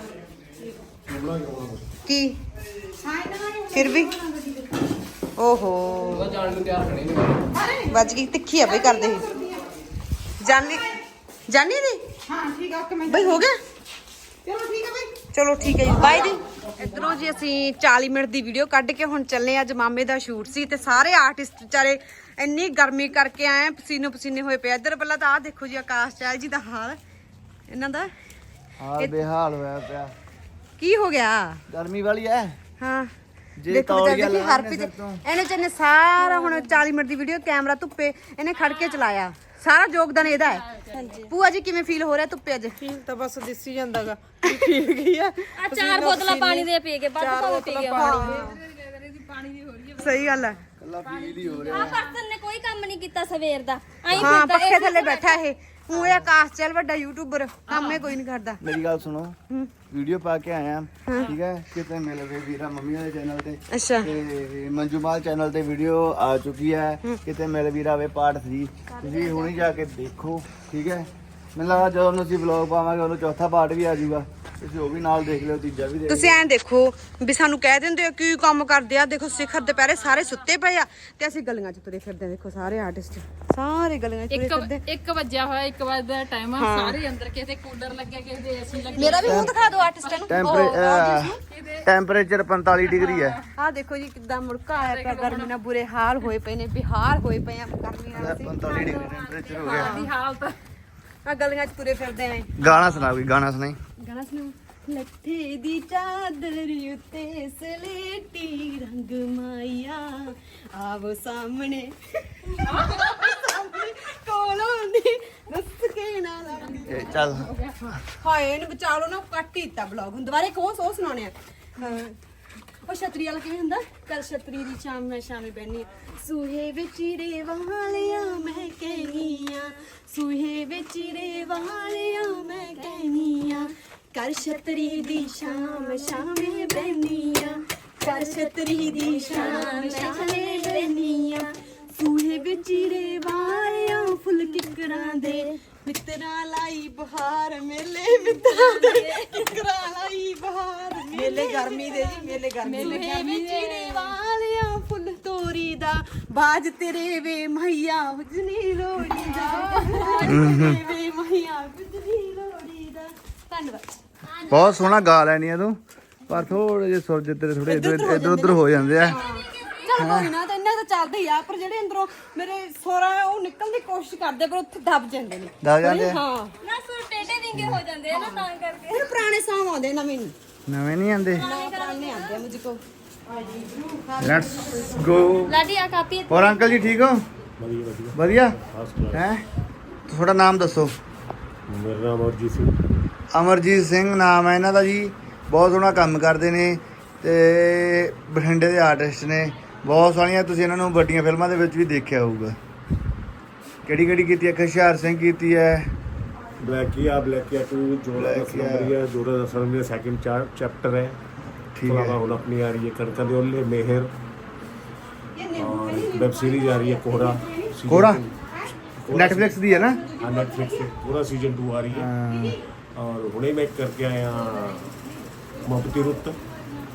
ਕੀ? ਫਿਰ ਵੀ? ਓਹੋ। ਵੱਜ ਗਈ ਤਿੱਖੀ ਆ ਬਈ ਕਰਦੇ ਜਾਨੀ ਜਾਨੀ ਦੀ ਹਾਂ ਠੀਕ ਆ ਓਕੇ ਮੈਂ ਬਈ ਹੋ ਗਿਆ? ਚਲੋ ਠੀਕ ਆ ਬਈ ਚਲੋ ਠੀਕ ਹੈ ਜੀ ਬਾਏ ਜੀ। ਇਧਰੋਂ ਜੀ ਅਸੀਂ 40 ਮਿੰਟ ਦੀ ਵੀਡੀਓ ਕੱਢ ਕੇ ਹੁਣ ਚੱਲੇ ਅੱਜ ਮਾਮੇ ਦਾ ਸ਼ੂਟ ਸੀ ਤੇ ਸਾਰੇ ਆਰਟਿਸਟ ਵਿਚਾਰੇ ਇੰਨੀ ਗਰਮੀ ਕਰਕੇ ਆਏ ਆ, ਪਸੀਨੋ ਪਸੀਨੇ ਹੋਏ ਪਏ ਇੱਧਰ ਪਹਿਲਾਂ ਤਾਂ ਆਹ ਦੇਖੋ ਜੀ ਆਕਾਸ਼ ਚਾਲ ਜੀ ਦਾ ਹਾਲ ਇਹਨਾਂ ਦਾ। ਹਾਲ ਬੇਹਾਲ ਹੋਇਆ ਪਿਆ। ਕੀ ਹੋ ਗਿਆ? ਗਰਮੀ ਵਾਲੀ ਐ। ਹਾਂ। ਜੇ ਦੇਖੋ ਤੌਲੀਆ ਲਾਉਣ ਹਰਪ੍ਰੀਤ। ਇਹਨੇ ਚੰਨੇ ਸਾਰਾ ਹੁਣ 40 ਮਿੰਟ ਦੀ ਵੀਡੀਓ ਕੈਮਰਾ ਧੁੱਪੇ ਇਹਨੇ ਖੜ ਕੇ ਚਲਾਇਆ। ਸਾਰਾ ਯੋਗਦਾਨ ਇਹਦਾ ਹੈ। ਪੂਆ ਜੀ ਕਿਵੇਂ ਫੀਲ ਹੋ ਰਿਹਾ ਧੁੱਪੇ ਅੱਜ? ਤਾਂ ਬਸ ਦਿਸੀ ਜਾਂਦਾਗਾ। ਠੀਕ ਹੀ ਆ। ਆ ਚਾਰ ਬੋਤਲਾਂ ਪਾਣੀ ਦੇ ਪੀ ਕੇ ਵੱਧ ਤੋਂ ਪੀ ਗਿਆ ਸਹੀ ਗੱਲ ਹੈ। ਕੱਲਾ ਫੀਲ ਹੀ ਹੋ ਰਿਹਾ। ਆ ਪਰਸਨ ਨੇ ਕੋਈ ਕੰਮ ਨਹੀਂ ਕੀਤਾ ਸਵੇਰ ਦਾ। ਆਈ ਪੱਖੇ ਥੱਲੇ ਬੈਠਾ। ਇਹ। ਇਹ ਆਕਾਸ਼ ਚੱਲ ਵੱਡਾ ਯੂਟਿਊਬਰ ਕੰਮ ਇਹ ਕੋਈ ਨਹੀਂ ਕਰਦਾ। ਮੇਰੀ ਗੱਲ ਸੁਣੋ ਵੀਡੀਓ ਪਾ ਕੇ ਆਇਆ। ਠੀਕ ਹੈ ਕਿਤੇ ਮਿਲ ਗਏ ਵੀਰਾ ਮੰਮੀ ਵਾਲੇ ਚੈਨਲ ਤੇ। ਅੱਛਾ। ਤੇ ਮੰਜੂਮਾਲ ਚੈਨਲ ਤੇ ਵੀਡੀਓ ਆ ਚੁੱਕੀ ਹੈ। ਕਿਤੇ ਮਿਲ ਵੀਰਾ ਵੇ ਪਾਰਟ 3 ਤੁਸੀਂ ਹੁਣੀ ਜਾ ਕੇ ਦੇਖੋ ਠੀਕ ਹੈ। ਮੈਨੂੰ ਲੱਗਦਾ ਜਦੋਂ ਅਸੀਂ ਵਲੌਗ ਪਾਵਾਂਗੇ ਉਹਨੂੰ ਚੌਥਾ ਪਾਰਟ ਵੀ ਆ ਜਾਊਗਾ। ਤੁਸੀਂ ਉਹ ਵੀ ਨਾਲ ਦੇਖ ਲਿਓ ਤੀਜਾ ਵੀ ਦੇਖ ਤੁਸੀਂ ਐਂ ਦੇਖੋ ਵੀ ਸਾਨੂੰ ਕਹਿ ਦਿੰਦੇ ਹੋ ਕੀ ਕੰਮ ਕਰਦੇ ਆ। ਦੇਖੋ ਸਿਖਰ ਦੁਪਹਿਰੇ ਸਾਰੇ ਸੁੱਤੇ ਪਏ ਆ ਤੇ ਅਸੀਂ ਗਲੀਆਂ 'ਚ ਤੁਰੇ ਫਿਰਦੇ ਆ। ਦੇਖੋ ਸਾਰੇ ਆਰਟਿਸਟ ਸਾਰੇ ਗਲੀਆਂ 'ਚ ਤੁਰੇ ਫਿਰਦੇ ਇੱਕ ਇੱਕ ਵੱਜਿਆ ਹੋਇਆ ਇੱਕ ਵਜੇ ਦਾ ਟਾਈਮ ਆ ਸਾਰੇ ਅੰਦਰ ਕਿਸੇ ਕੂਲਰ ਲੱਗਿਆ ਕਿਸੇ ਦੇ ਏਸੀ ਲੱਗਿਆ ਮੇਰਾ ਵੀ ਮੂੰਹ ਦਿਖਾ ਦਿਓ ਆਰਟਿਸਟਾਂ ਨੂੰ। ਟੈਂਪਰੇ ਟੈਂਪਰੇਚਰ 45 ਡਿਗਰੀ ਹੈ। ਆਹ ਦੇਖੋ ਜੀ ਕਿੱਦਾਂ ਮੁੜਕਾ ਆਇਆ ਪਿਆ ਗਰਮੀ ਨਾਲ ਬੁਰੇ ਹਾਲ ਹੋਏ ਪਏ ਨੇ ਬਿਹਾਰ ਹੋਏ ਪਏ ਆ ਗਰਮੀ ਨਾਲ ਅਸੀਂ। 45 ਡਿਗਰੀ ਟੈਂਪਰੇਚਰ ਹੋ ਗਿਆ। ਦੀ ਹਾਲਤ ਆ ਗਲੀਆਂ 'ਚ ਤੁਰੇ ਫਿਰਦੇ ਆਂ। ਗਾਣਾ ਸੁਣਾ ਕੋਈ ਗਾਣਾ ਸੁਣਾਈ। ਗਾਣਾ ਸੁਣਾਓ ਲੱਠੇ ਦੀ ਚਾਦਰ ਉੱਤੇ ਸਲੇਟੀ ਰੰਗ ਮਾਇਆ। ਆਵੋ ਸਾਹਮਣੇ। ਸਾਹਮਣੇ ਕੋਲੋਂ ਦੱਸ ਕੇ ਨਾ ਇਹ ਚੱਲ। ਹਾਏ ਇਹਨੂੰ ਬਚਾ ਲਓ ਨਾ ਕੱਟ ਹੀ ਦਿੱਤਾ ਬਲੌਗ ਹੁਣ। ਦੁਬਾਰੇ ਹੋਰ ਸੋ ਸੁਣਾਉਣੇ ਆ? ਹਾਂ। ਉਹ ਛਤਰੀ ਵਾਲਾ ਕਿਵੇਂ ਹੁੰਦਾ? ਕੱਲ ਛਤਰੀ ਦੀ ਸ਼ਾਮ ਮੈਂ ਸ਼ਾਮੇ ਬੈਣੀ ਸੂਹੇ ਵਿੱਚ ਰੇ ਵਾਲਿਆ ਮੈਂ ਕਹਿਨੀਆਂ ਸੂਹੇ ਵਿੱਚ ਰੇ ਵਾਲਿਆ ਮੈਂ ਕਹਿਨੀਆਂ ਕਰ ਛਤਰੀ ਦੀ ਸ਼ਾਮ ਸ਼ਾਮੇ ਬੈਨੀਆਂ ਕਰ ਛਤਰੀ ਦੀ ਸ਼ਾਮ ਸ਼ਾਮੇ ਬੈਨੀਆਂ ਸੂਹੇ ਵਿੱਚ ਰੇ ਵਾਲਿਆ ਫੁੱਲ ਕਿਕਰਾਂ ਦੇ। ਮਿੱਤਰਾਂ ਲਾਈ ਬਹਾਰ ਮੇਲੇ ਮਿੱਤਰਾਂ ਦੇ। ਕਿਕਰਾਂ ਲਾਈ ਬਹਾਰ ਮੇਲੇ ਗਰਮੀ ਦੇ ਜੀ ਮੇਲੇ ਗਰਮੀ ਦੇ। ਵਿੱਚ ਰੇ ਵਾਲਿਆ ਫੁੱਲ ਤੋਰੀ ਦਾ। ਬਾਜ ਤੇਰੇ ਵੇ ਮਈਆ ਉਜਨੀ ਲੋੜੀ ਦਾ। ਬਾਜ ਤੇਰੇ ਵੇ ਮਈਆ ਉਜਨੀ ਲੋੜੀ ਦਾ। ਧੰਨਵਾਦ। ਬਹੁਤ ਸੋਹਣਾ ਗਾ ਲੈਣੀ ਆ ਤੂੰ। ਪਰ ਥੋੜੇ ਜਿਹੇ ਸੁਰ ਤੇਰੇ ਥੋੜੇ ਇਧਰ ਇਧਰ ਉਧਰ ਹੋ ਜਾਂਦੇ ਆ। ਚਲ ਕੋਈ ਨਾ ਤਾਂ ਇਹਨਾਂ ਤਾਂ ਚੱਲਦਾ ਹੀ ਆ ਪਰ ਜਿਹੜੇ ਅੰਦਰੋਂ ਮੇਰੇ ਸੋਰਾ ਆ ਉਹ ਨਿਕਲਣ ਦੀ ਕੋਸ਼ਿਸ਼ ਕਰਦੇ ਪਰ ਉੱਥੇ ਦਬ ਜਾਂਦੇ ਨੇ। ਦਬ ਜਾਂਦੇ ਆ? ਹਾਂ। ਨਾ ਸੁਰ ਟੇਟੇ ਵਿੰਗੇ ਹੋ ਜਾਂਦੇ ਆ ਨਾ ਤਾਂ ਕਰਕੇ। ਫਿਰ ਪੁਰਾਣੇ ਸੌਂਗ ਆਉਂਦੇ ਨਵੇਂ ਨਹੀਂ ਨਵੇਂ ਨਹੀਂ ਆਂਦੇ ਨਾ ਪੁਰਾਣੇ ਆਉਂਦੇ ਮੁਝ ਕੋ। ਲੈਟਸ ਗੋ ਲਾਡੀ ਆ ਕਾਪੀ ਹੋਰ ਅੰਕਲ ਜੀ ਠੀਕ ਹੋ? ਵਧੀਆ ਹੈ? ਤੁਹਾਡਾ ਨਾਮ ਦੱਸੋ। ਮੇਰਾ ਨਾਮ ਅਰਜੀਤ ਸਿੰਘ। ਅਮਰਜੀਤ ਸਿੰਘ ਨਾਮ ਹੈ ਇਹਨਾਂ ਦਾ ਜੀ। ਬਹੁਤ ਸੋਹਣਾ ਕੰਮ ਕਰਦੇ ਨੇ ਤੇ ਬਠਿੰਡੇ ਦੇ ਆਰਟਿਸਟ ਨੇ। ਬਹੁਤ ਸੋਹਣੀਆਂ ਤੁਸੀਂ ਇਹਨਾਂ ਨੂੰ ਵੱਡੀਆਂ ਫਿਲਮਾਂ ਦੇ ਵਿੱਚ ਵੀ ਦੇਖਿਆ ਹੋਊਗਾ। ਕਿਹੜੀ ਕਿਹੜੀ ਕੀਤੀ ਹੈ? ਖਸ਼ਿਆਰ ਸਿੰਘ ਕੀਤੀ ਹੈ। ਬਲੈਕੀਆ ਬਲੈਕੀਆ 2 ਜੋੜਾ ਦਾ ਸਮਰੀਆ ਜੋੜਾ ਦਾ ਸਮਰੀਆ ਸੈਕਿੰਡ ਚੈਪਟਰ ਹੈ। ਠੀਕ ਹੈ। ਹੁਣ ਆਪਣੀ ਆ ਰਹੀ ਹੈ ਕਣਕਾਂ ਦੇ ਓਲੇ ਮਿਹਰ। ਵੈਬ ਸੀਰੀਜ਼ ਆ ਰਹੀ ਹੈ ਕੋਰਾ ਕੋਰਾ ਨੈਟਫਲਿਕਸ ਦੀ ਹੈ ਨਾ? ਹਾਂ ਨੈਟਫਲਿਕਸ ਤੇ। ਪੂਰਾ ਸੀਜ਼ਨ 2 ਆ ਰਹੀ ਹੈ। ਔਰ ਹੁਣੇ ਮੈਂ ਕਰਕੇ ਆਇਆ ਮੁਹੱਬਤੀ ਰੁੱਤ।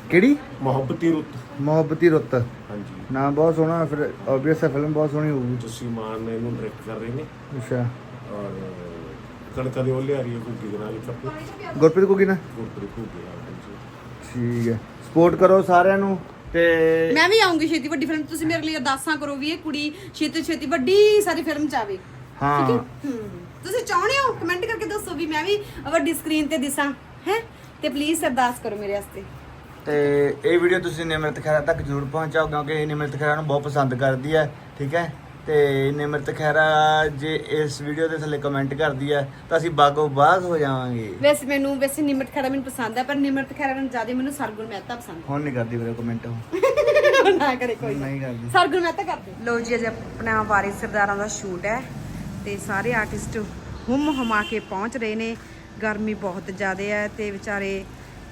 ਕਿਹੜੀ? ਮੁਹੱਬਤੀ ਰੁੱਤ। ਮੁਹੱਬਤੀ ਰੁੱਤ। ਹਾਂਜੀ। ਨਾਮ ਬਹੁਤ ਸੋਹਣਾ ਫਿਰ ਆਬਵੀਅਸ ਹੈ ਫਿਲਮ ਬਹੁਤ ਸੋਹਣੀ ਹੋਊਗੀ। ਜੱਸੀ ਮਾਨ ਨੇ ਇਹਨੂੰ ਡਾਇਰੈਕਟ ਕਰ ਰਹੇ ਨੇ। ਅੱਛਾ। ਔਰ ਕਣਕਾਂ ਦੇ ਉਹ ਲਿਆ ਰਹੀ ਹੈ ਕੋਈ ਗਿਗਨਾ ਨਹੀਂ ਕੱਪੇ ਗੁਰਪ੍ਰੀਤ ਕੋ ਕਿਨਾ ਗੁਰਪ੍ਰੀਤ ਹੋ ਗਿਆ ਠੀਕ ਹੈ। ਸਪੋਰਟ ਕਰੋ ਸਾਰਿਆਂ ਨੂੰ ਤੇ ਮੈਂ ਵੀ ਆਉਂਗੀ ਛੇਤੀ ਵੱਡੀ ਫਿਲਮ ਤੁਸੀਂ ਮੇਰੇ ਲਈ ਅਰਦਾਸਾਂ ਕਰੋ ਵੀ ਇਹ ਕੁੜੀ ਛੇਤੀ ਛੇਤੀ ਵੱਡੀ ਸਾਰੀ ਫਿਲਮ ਚ ਆਵੇ। ਹਾਂ? ਹੂੰ। ਤੁਸੀਂ ਚਾਹੁੰਦੇ ਹੋ? ਕਮੈਂਟ ਕਰਕੇ ਦੱਸੋ ਵੀ ਮੈਂ ਵੀ ਵੱਡੀ ਸਕਰੀਨ ਤੇ ਦਿਸਾਂ ਹੈ? ਤੇ ਪਲੀਜ਼ ਅਰਦਾਸ ਕਰੋ ਮੇਰੇ ਵਾਸਤੇ। ਤੇ ਇਹ ਵੀਡੀਓ ਤੁਸੀਂ ਨਿਮਰਤ ਖਹਿਰਾ ਤੱਕ ਜ਼ਰੂਰ ਪਹੁੰਚਾਓ ਕਿਉਂਕਿ ਇਹ ਨਿਮਰਤ ਖਹਿਰਾ ਨੂੰ ਬਹੁਤ ਪਸੰਦ ਕਰਦੀ ਹੈ ਠੀਕ ਹੈ? ਤੇ ਨਿਮਰਤ ਖਹਿਰਾ ਜੇ ਇਸ ਵੀਡੀਓ ਦੇ ਥੱਲੇ ਕਮੈਂਟ ਕਰਦੀ ਹੈ ਤਾਂ ਅਸੀਂ ਬਾਗੋ ਬਾਗ ਹੋ ਜਾਵਾਂਗੇ। ਵੈਸੇ ਮੈਨੂੰ ਵੈਸੇ ਨਿਮਰਤ ਖੈਰਾ ਮੈਨੂੰ ਪਸੰਦ ਹੈ ਪਰ ਨਿਮਰਤ ਖੈਰਾ ਨੂੰ ਜ਼ਿਆਦਾ ਮੈਨੂੰ ਸਰਗੁਣ ਮਹਿਤਾ ਪਸੰਦ ਹੁਣ ਨਹੀਂ ਕਰਦੀ ਵੀਰੇ ਕਮੈਂਟ ਹੈ [laughs] ਨਾ ਕਰੇ ਕੋਈ ਨਹੀਂ ਕਰਦੀ। ਸਰਗੁਣ ਮਹਿਤਾ ਕਰਦੇ। ਲੋ ਜੀ ਅੱਜ ਆਪਣਾ ਵਾਰਿਸ ਸਰਦਾਰਾਂ ਦਾ ਸ਼ੂਟ ਹੈ। ਤੇ ਸਾਰੇ ਆਰਟਿਸਟ ਹੁਮ ਹਮਾ ਕੇ ਪਹੁੰਚ ਰਹੇ ਨੇ। ਗਰਮੀ ਬਹੁਤ ਜ਼ਿਆਦਾ ਹੈ ਤੇ ਵਿਚਾਰੇ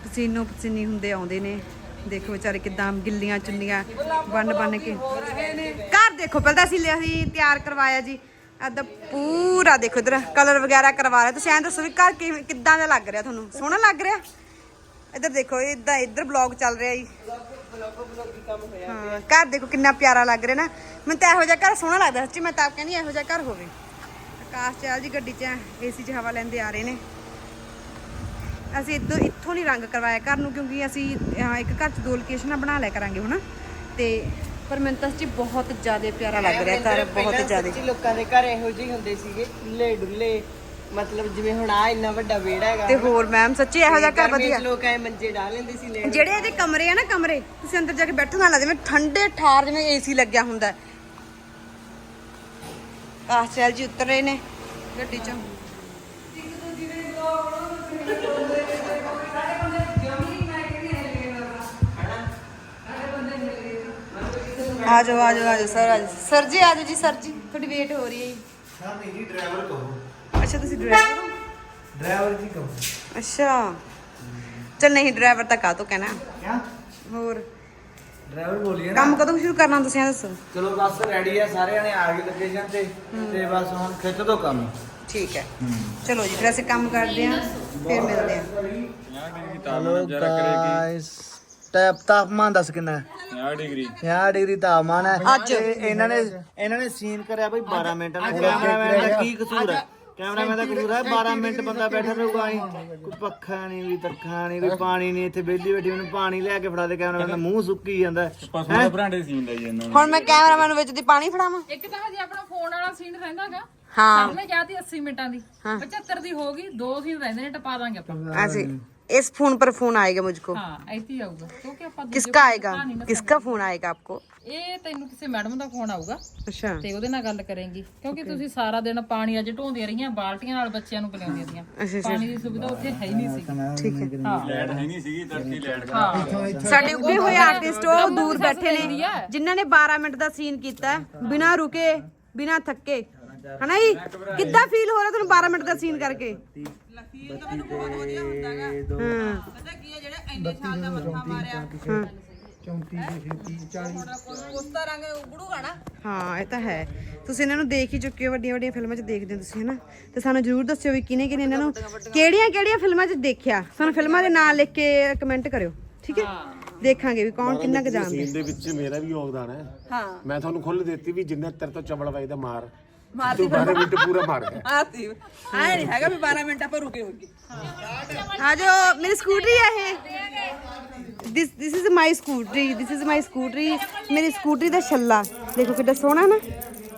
ਪਸੀਨੋ ਪਸੀਨੀ ਹੁੰਦੇ ਆਉਂਦੇ ਨੇ। ਦੇਖੋ ਵਿਚਾਰੇ ਕਿਦਾਂ ਗਿੱਲੀਆਂ ਚੁੰਨੀਆਂ ਬੰਨ ਬੰਨ ਕੇ। ਘਰ ਦੇਖੋ, ਪਹਿਲਾਂ ਅਸੀਂ ਲਿਆ ਸੀ, ਤਿਆਰ ਕਰਵਾਇਆ ਜੀ। ਅੱਦਾ ਪੂਰਾ ਦੇਖੋ ਇਧਰ ਕਲਰ ਵਗੈਰਾ ਕਰਵਾ ਲਿਆ। ਤੁਸੀਂ ਐਂ ਦੱਸੋ ਵੀ ਘਰ ਕਿਵੇਂ ਕਿੱਦਾਂ ਦਾ ਲੱਗ ਰਿਹਾ ਤੁਹਾਨੂੰ? ਸੋਹਣਾ ਲੱਗ ਰਿਹਾ? ਇੱਧਰ ਦੇਖੋ, ਇਦਾਂ ਇੱਧਰ ਬਲੌਗ ਚੱਲ ਰਿਹਾ ਜੀ। ਹਾਂ, ਘਰ ਦੇਖੋ ਕਿੰਨਾ ਪਿਆਰਾ ਲੱਗ ਰਿਹਾ ਨਾ। ਮੈਨੂੰ ਤਾਂ ਇਹੋ ਜਿਹਾ ਘਰ ਸੋਹਣਾ ਲੱਗਦਾ, ਸੱਚੀ ਮੈਂ ਤਾਂ ਆਪ ਕਹਿੰਦੀ ਇਹੋ ਜਿਹਾ ਘਰ ਹੋਵੇ। ਆਕਾਸ਼ ਚਾਲ ਜੀ ਗੱਡੀ 'ਚ ਏਸੀ 'ਚ ਹਵਾ ਲੈਂਦੇ ਆ ਰਹੇ ਨੇ। ਅਸੀਂ ਇੱਧਰ ਇੱਥੋਂ ਨਹੀਂ ਰੰਗ ਕਰਵਾਇਆ ਘਰ ਨੂੰ ਕਿਉਂਕਿ ਅਸੀਂ ਇੱਕ ਘਰ 'ਚ ਦੋ ਲੋਕੇਸ਼ਨਾਂ ਬਣਾ ਲਿਆ ਕਰਾਂਗੇ ਹੁਣ। ਤੇ ਪਰ ਮੈਨੂੰ ਤਾਂ ਸੱਚੀ ਬਹੁਤ ਜ਼ਿਆਦਾ ਪਿਆਰਾ ਲੱਗ ਰਿਹਾ ਘਰ ਬਹੁਤ ਜ਼ਿਆਦਾ। ਸੱਚੀ ਲੋਕਾਂ ਦੇ ਘਰ ਇਹੋ ਜਿਹੇ ਹੁੰਦੇ ਸੀਗੇ ਢੁੱਲੇ ਢੁੱਲੇ ਮਤਲਬ ਜਿਵੇਂ ਹੁਣ ਆ ਇੰਨਾ ਵੱਡਾ ਵਿਹੜਾ ਹੈਗਾ। ਤੇ ਹੋਰ ਮੈਮ ਸੱਚੀ ਇਹੋ ਜਿਹਾ ਘਰ ਵਧੀਆ। ਲੋਕ ਐ ਮੰਜੇ ਢਾ ਲੈਂਦੇ ਸੀ ਜਿਹੜੇ ਇਹਦੇ ਕਮਰੇ ਆ ਨਾ ਕਮਰੇ ਤੁਸੀਂ ਅੰਦਰ ਜਾ ਕੇ ਬੈਠੋ ਨਾ ਜਿਵੇਂ ਠੰਡੇ ਠਾਰ ਜਿਵੇਂ ਏਸੀ ਲੱਗਿਆ ਹੁੰਦਾ। ਹੈ। ਆਕਾਸ਼ ਚੈਲ ਜੀ ਉਤਰ ਰਹੇ ਨੇ ਗੱਡੀ ਚੋਂ। ਆ ਜਾਓ ਆ ਜਾਓ ਆ ਜਾਓ ਸਰ ਆ ਜਾਓ ਸਰ ਜੀ ਆ ਜਾਓ ਜੀ ਸਰ ਜੀ। ਤੁਹਾਡੀ ਵੇਟ ਹੋ ਰਹੀ ਹੈ ਜੀ। ਸਰ ਨਹੀਂ ਡਰਾਈਵਰ ਕਹੋ। ਅੱਛਾ ਤੁਸੀਂ ਡਰਾਈਵਰ ਹੋ? ਡਰਾਈਵਰ ਜੀ ਕਹੋ। ਅੱਛਾ। ਚੱਲ ਨਹੀਂ ਡਰਾਈਵਰ ਤਾਂ ਕਾਹ ਤੋਂ ਕਹਿਣਾ। ਕਿਆ? ਹੋਰ। ਡਰਾਈਵਰ ਬੋਲੀਏ ਨਾ। ਕੰਮ ਕਦੋਂ ਸ਼ੁਰੂ ਕਰਨਾ ਤੁਸੀਂ ਇਹ ਦੱਸੋ? ਚਲੋ ਬਸ ਰੈਡੀ ਆ ਸਾਰੇ ਜਣੇ ਆ ਗਏ ਲੋਕੇਸ਼ਨ ਤੇ। ਤੇ ਬਸ ਹੁਣ ਖਿੱਚ ਦੋ ਕੰਮ। ਠੀਕ ਹੈ। ਚਲੋ ਜੀ ਫਿਰ ਅਸੀਂ ਕੰਮ ਕਰਦੇ ਆਂ ਫਿਰ ਮਿਲਦੇ ਆਂ ਹਲੋ ਗਾਇਸ ਟੈਪ ਤਾਪਮਾਨ ਦੱਸ ਕਿੰਨਾ ਹੈ? 50 ਡਿਗਰੀ। 50 ਡਿਗਰੀ ਤਾਪਮਾਨ ਹੈ। ਅੱਜ। ਤੇ ਇਹਨਾਂ ਨੇ ਇਹਨਾਂ ਨੇ ਸੀਨ ਕਰਿਆ ਬਈ 12 ਮਿੰਟ ਦਾ। ਕੈਮਰਾਮੈਨ ਦਾ ਕੀ ਕਸੂਰ ਹੈ? ਕੈਮਰਾਮੈਨ ਦਾ ਕਸੂਰ ਹੈ 12 ਮਿੰਟ ਬੰਦਾ ਬੈਠਾ ਰਹੂਗਾ ਆਈ ਕੋਈ ਪੱਖਾ ਨਹੀਂ ਵੀ ਤੱਖਾ ਨਹੀਂ ਕੋਈ ਪਾਣੀ ਨਹੀਂ ਇੱਥੇ ਬੇਲੀ ਬੈਠੀ ਮੈਨੂੰ ਪਾਣੀ ਲੈ ਕੇ ਫੜਾ ਦੇ ਕੈਮਰਾਮੈਨ ਦਾ ਮੂੰਹ ਸੁੱਕੀ ਜਾਂਦਾ। ਹੈ। ਪਸ਼ੂ ਦੇ ਭਰਾਂਡੇ ਸੀਨ ਲਈ ਇਹਨਾਂ ਨੇ। ਹੁਣ ਮੈਂ ਕੈਮਰਾਮੈਨ ਵਿੱਚ ਦੀ ਪਾਣੀ ਫੜਾਵਾਂ। ਇੱਕ ਤਾਂ ਹਜੇ ਆਪਣਾ ਫੋਨ ਵਾਲਾ ਸੀਨ ਰਹਿੰਦਾਗਾ ਹਾਂ। ਸਾਹਮਣੇ ਕਿਹਾ ਸੀ 80 ਮਿੰਟਾਂ ਦੀ। 75 ਦੀ ਹੋ ਗਈ ਦੋ ਸੀਨ ਰਹਿੰਦੇ ਨੇ ਟਪਾ ਦਾਂਗੇ ਆਪਾਂ। ऐसे इस फोन पर फोन आएगा मुझको ਹਾਂ ਇੱਥੇ ਹੀ ਆਊਗਾ ਕਿਉਂਕਿ ਆਪਾਂ ਦੂਜੇ किसका phone आएगा ਤਾਂ ਨਹੀਂ ਨਾ किसका फोन आएगा आपको ਇਹ ਤੈਨੂੰ ਕਿਸੇ ਮੈਡਮ ਦਾ ਫੋਨ ਆਊਗਾ अच्छा ਤੇ ਉਹਦੇ ਨਾਲ ਗੱਲ ਕਰੇਂਗੀ ਕਿਉਂਕਿ ਤੁਸੀਂ ਸਾਰਾ ਦਿਨ ਪਾਣੀ ਅਜ ਢੋਂਦੀਆਂ ਰਹੀਆਂ ਬਾਲਟੀਆਂ ਨਾਲ ਬੱਚਿਆਂ ਨੂੰ ਪਿਲਾਉਂਦੀਆਂ ਰਹੀਆਂ ਅੱਛਾ ਪਾਣੀ ਦੀ ਸੁਵਿਧਾ ਉੱਥੇ ਹੈ ਹੀ ਨਹੀਂ ਸੀ ठीक है ਲੈਟ ਹੈ ਨਹੀਂ ਸੀਗੀ ਤੜਕੀ ਲੈਟ ਹਾਂ ਸਾਡੇ ਉੱਗੇ ਹੋਏ ਆਰਟਿਸਟ ਉਹ ਦੂਰ ਬੈਠੇ ਨੇ ਜਿਨ੍ਹਾਂ ਨੇ 12 ਮਿੰਟ ਦਾ ਸੀਨ ਕੀਤਾ ਬਿਨਾ ਰੁਕੇ ਬਿਨਾ ਥੱਕੇ ਹਨਾ ਜੀ ਕਿੱਦਾਂ ਫੀਲ ਹੋ ਰਿਹਾ ਤੁਹਾਨੂੰ 12 ਮਿੰਟ ਦਾ ਸੀਨ ਕਰਕੇ ਪਤਾ ਕੀ ਹੈ ਜਿਹੜਾ ਇੰਨੇ ਸਾਲ ਦਾ ਮੱਥਾ ਮਾਰਿਆ। 34 35 40 ਉਸ ਦਾ ਰੰਗ ਉਗੜੂਗਾ ਨਾ। ਹਾਂ ਇਹ ਤਾਂ ਹੈ। ਤੁਸੀਂ ਇਹਨਾਂ ਨੂੰ ਦੇਖ ਹੀ ਚੁੱਕੇ ਹੋ ਵੱਡੀਆਂ ਵੱਡੀਆਂ ਫਿਲਮਾਂ 'ਚ ਦੇਖਦੇ ਹੋ ਤੁਸੀਂ ਹਨਾ? ਤੇ ਸਾਨੂੰ ਜਰੂਰ ਦੱਸਿਓ ਵੀ ਕਿਨੇ ਕਿਨੇ ਇਹਨਾਂ ਨੂੰ ਕਿਹੜੀਆਂ ਕਿਹੜੀਆਂ ਫਿਲਮਾਂ 'ਚ ਦੇਖਿਆ? ਸਾਨੂੰ ਫਿਲਮਾਂ ਦੇ ਨਾਂ ਲਿਖ ਕੇ ਕਮੈਂਟ ਕਰਿਓ ਠੀਕ ਹੈ? ਦੇਖਾਂਗੇ ਵੀ ਕੌਣ ਕਿੰਨਾ ਕੁ ਜਾਣਦਾ। ਸੀਨ ਦੇ ਵਿੱਚ ਮੇਰਾ ਵੀ ਯੋਗਦਾਨ ਹੈ। ਹਾਂ। ਮੈਂ ਤੁਹਾਨੂੰ ਖੁੱਲ ਦਿੱਤੀ ਵੀ ਜਿੰਨੇ ਤੇਰੇ ਤੋਂ ਚਵਲ ਵਜਦਾ ਮਾਰ ਤੂੰ 12 ਮਿੰਟ ਪੂਰਾ ਮਾਰ ਗਿਆ। ਆਤੀ ਆਏ ਨਹੀਂ ਹੈਗਾ ਵੀ 12 ਮਿੰਟ ਆਪਾਂ ਰੁਕੇ ਹੋਗੇ ਆ ਜਾਓ ਮੇਰੀ ਸਕੂਟਰੀ ਹੈ ਇਹ। This this is my scooty this is my scooty. ਮੇਰੀ ਸਕੂਟਰੀ ਦਾ ਛੱਲਾ। ਦੇਖੋ ਕਿੱਡਾ ਸੋਹਣਾ ਨਾ।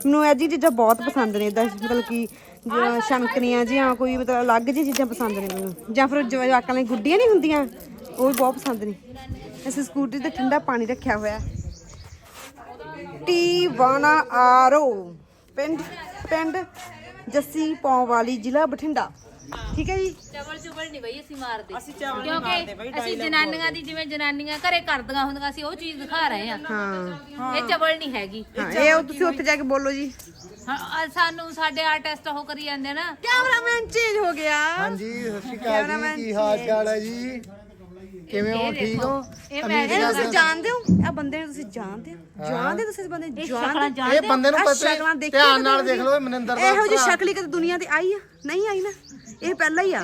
ਮੈਨੂੰ ਇਹ ਚੀਜ਼ਾਂ ਬਹੁਤ ਪਸੰਦ ਨੇ ਇਦਾਂ ਮਤਲਬ ਕਿ ਜਿਵੇਂ ਸ਼ੰਕਨੀਆਂ ਜਾਂ ਕੋਈ ਮਤਲਬ ਅਲੱਗ ਜਿਹੀ ਚੀਜ਼ਾਂ ਪਸੰਦ ਨੇ ਮੈਨੂੰ। ਜਾਂ ਫਿਰ ਜਵਾਕਾਂ ਲਈ ਗੁੱਡੀਆਂ ਨਹੀਂ ਹੁੰਦੀਆਂ ਉਹ ਵੀ ਬਹੁਤ ਪਸੰਦ ਨੇ। ਅਸੀਂ ਸਕੂਟਰੀ ਤੇ ਠੰਡਾ ਪਾਣੀ ਰੱਖਿਆ ਹੋਇਆ। ਟੀ ਵਾਨਾ ਆਰੋ ਪਿੰਡ ਪਿੰਡ ਜੱਸੀ ਪੌਂ ਵਾਲੀ ਜ਼ਿਲ੍ਹਾ ਬਠਿੰਡਾ। ਠੀਕ ਹੈ ਜੀ? ਚਵਲ ਚੁਵਲ ਨਹੀਂ ਬਈ ਅਸੀਂ ਮਾਰਦੇ। ਅਸੀਂ ਚਵਲ ਕਿਉਂਕਿ ਅਸੀਂ ਜਨਾਨੀਆਂ ਦੀ ਜਿਵੇਂ ਜਨਾਨੀਆਂ ਘਰੇ ਕਰਦੀਆਂ ਹੁੰਦੀਆਂ ਅਸੀਂ ਉਹ ਚੀਜ਼ ਦਿਖਾ ਰਹੇ ਹਾਂ। ਹਾਂ। ਇਹ ਚਵਲ ਨਹੀਂ ਹੈਗੀ। ਹਾਂ ਇਹ ਉਹ ਤੁਸੀਂ ਉੱਥੇ ਜਾ ਕੇ ਬੋਲੋ ਜੀ। ਹਾਂ, ਸਾਨੂੰ ਸਾਡੇ ਆਰਟਿਸਟ ਉਹ ਕਰੀ ਜਾਂਦੇ ਨਾ। ਕੈਮਰਾਮੈਨ ਚੇਂਜ ਹੋ ਗਿਆ। ਹਾਂਜੀ ਸਤਿ ਸ਼੍ਰੀ ਅਕਾਲ ਜੀ ਕੀ ਹਾਲ ਚਾਲ ਹੈ ਜੀ? ਕਿਵੇਂ ਹੋ? ਇਹ ਠੀਕ ਹੋ? ਇਹ ਇਹ ਮੈਂ ਤੁਸੀਂ ਜਾਣਦੇ ਹੋ? ਇਹ ਬੰਦੇ ਨੂੰ ਤੁਸੀਂ ਜਾਣਦੇ ਹੋ? ਜਾਣਦੇ ਤੁਸੀਂ ਇਸ ਬੰਦੇ? ਨੂੰ ਜਾਣਦੇ ਇਹ ਬੰਦੇ ਨੂੰ ਆਹ ਪਤਾ ਸ਼ਕਲਾਂ ਹੀ- ਦੇਖੀ ਧਿਆਨ ਨਾਲ? ਦੇਖ ਲਓ ਇਹ ਮਨਿੰਦਰ ਦਾ ਇਹੋ ਜਿਹੀ ਭਰਾ। ਸ਼ਕਲ ਹੀ ਕਦੇ ਦੁਨੀਆ ਤੇ ਆਈ ਆ? ਨਹੀਂ ਆਈ ਨਾ? ਇਹ ਪਹਿਲਾਂ ਹੀ ਆ।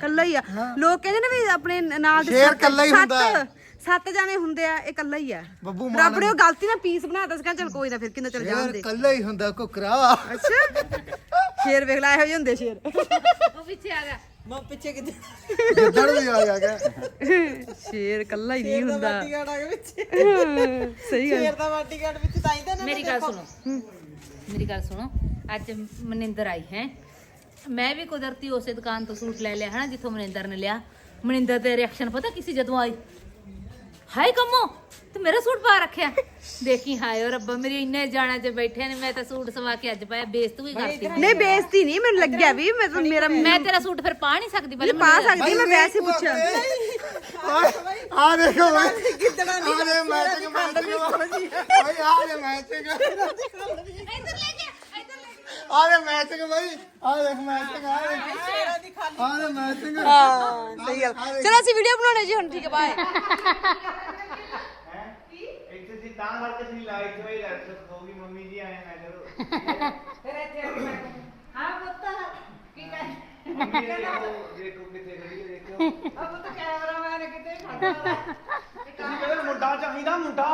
ਕੱਲਾ ਹੀ ਆ। ਲੋਕ ਕਹਿੰਦੇ ਨੇ ਵੀ ਆਪਣੇ ਨਾਲ ਦੇ ਸ਼ੇਰ ਸੱਤ- ਕੱਲਾ ਹੀ ਹੁੰਦਾ ਹੈ। ਸੱਤ- ਜਾਣੇ ਹੁੰਦੇ ਆ ਇਹ ਕੱਲਾ ਹੀ ਆ। ਬੱਬੂ ਰੱਬ ਨੇ ਉਹ ਗਲਤੀ ਨਾਲ ਪੀਸ ਬਣਾਤਾ ਸੀ ਕਹਿੰਦਾ ਚਲ ਕੋਈ ਨਾ ਫਿਰ ਕਿੰਨਾ ਚਲ ਜਾਣਦੇ? ਕੱਲਾ ਹੀ ਹੁੰਦਾ ਕੁਕਰਾ ਅੱਛਾ। ਸ਼ੇਰ ਵੇਖ ਲੈ ਇਹੋ ਜਿਹੇ ਹੁੰਦੇ ਸ਼ੇਰ। ਉਹ ਪਿੱਛੇ ਆ ਗਿਆ। ਮੈਂ ਪਿੱਛੇ ਕਿਤੇ ਗਿੱਦੜ ਵੀ ਆ ਗਿਆ ਗਿਆ ਸ਼ੇਰ ਕੱਲਾ ਹੀ ਨਹੀਂ ਹੁੰਦਾ। ਆ ਵਿੱਚ। ਸਹੀ ਗੱਲ। ਸ਼ੇਰ ਦਾ ਬਾਟੀਗਾਰਡ ਵਿੱਚ ਤਾਂ ਹੀ ਤਾਂ ਮੇਰੀ ਗੱਲ ਸੁਣੋ। ਮੇਰੀ ਗੱਲ ਸੁਣੋ। ਅੱਜ ਮਨਿੰਦਰ ਆਈ ਹੈ। ਮੈਂ ਵੀ ਕੁਦਰਤੀ ਉਸੇ ਦੁਕਾਨ ਤੋਂ ਸੂਟ ਲੈ ਲਿਆ ਹਨਾ ਜਿੱਥੋਂ ਮਨਿੰਦਰ ਨੇ ਲਿਆ। ਮਨਿੰਦਰ ਦੇ ਰਿਐਕਸ਼ਨ ਪਤਾ ਕਿਸੇ ਜਦੋਂ ਆਈ? ਹਾਏ ਕੰਮੋ ਤੂੰ ਮੇਰਾ ਸੂਟ ਪਾ ਰੱਖਿਆ। ਦੇਖੀ ਹਾਏ ਓ ਰੱਬਾ ਮੇਰੀ ਇੰਨੇ ਜਾਣਾ ਚ ਬੈਠੇ ਨੇ ਮੈਂ ਤਾਂ ਸੂਟ ਸਵਾ ਕੇ ਅੱਜ ਪਾਇਆ ਬੇਇੱਜ਼ਤੀ ਵੀ ਕਰਤੀ। ਨਹੀਂ ਬੇਇੱਜ਼ਤੀ ਨਹੀਂ ਮੈਨੂੰ ਲੱਗਿਆ ਵੀ ਮੈਂ ਤਾਂ ਮੇਰਾ ਮੈਂ ਤੇਰਾ ਸੂਟ ਫਿਰ ਪਾ ਨਹੀਂ ਸਕਦੀ ਪਹਿਲੇ ਪਾ ਸਕਦੀ ਮੈਂ ਵੈਸੇ ਪੁੱਛਿਆ ਆ ਦੇਖੋ ਬਈ। ਗਿੱਦੜਾ ਨਹੀਂ ਆ ਦੇ ਮੈਚਿੰਗ ਮੈਚਿੰਗ ਬਈ ਆ ਦੇ ਮੈਚਿੰਗ ਆ ਦੇ ਮੈਚਿੰਗ ਬਈ ਆ ਦੇਖ ਮੈਚਿੰਗ ਆ ਦੇ ਆ ਦੇ ਮੈਚਿੰਗ। ਹਾਂ ਸਹੀ ਗੱਲ। ਚਲੋ ਅਸੀਂ ਵੀਡੀਓ ਬਣਾਉਣੇ ਜੀ ਹੁਣ ਠੀਕ ਹੈ ਬਾਏ ਇੱਥੇ ਸੀ ਤਾਂ ਕਰਕੇ ਸੀ ਲਾਈਟ ਹੋਈ ਰੈਸਟ ਹੋਗੀ ਮੰਮੀ ਜੀ ਆਏ ਮੈਂ ਕਰੋ। ਹਾਂ ਪੁੱਤ ਕੀ ਕਰ ਮੰਮੀ ਦੇਖੋ ਕਿੱਥੇ ਖੜੀ ਹੈ ਦੇਖੋ। ਆ ਪੁੱਤ ਕੈਮਰਾਮੈਨ ਕਿਤੇ ਖੜਾ ਤੁਸੀਂ ਕਹਿੰਦੇ ਮੁੰਡਾ ਚਾਹੀਦਾ ਮੁੰਡਾ।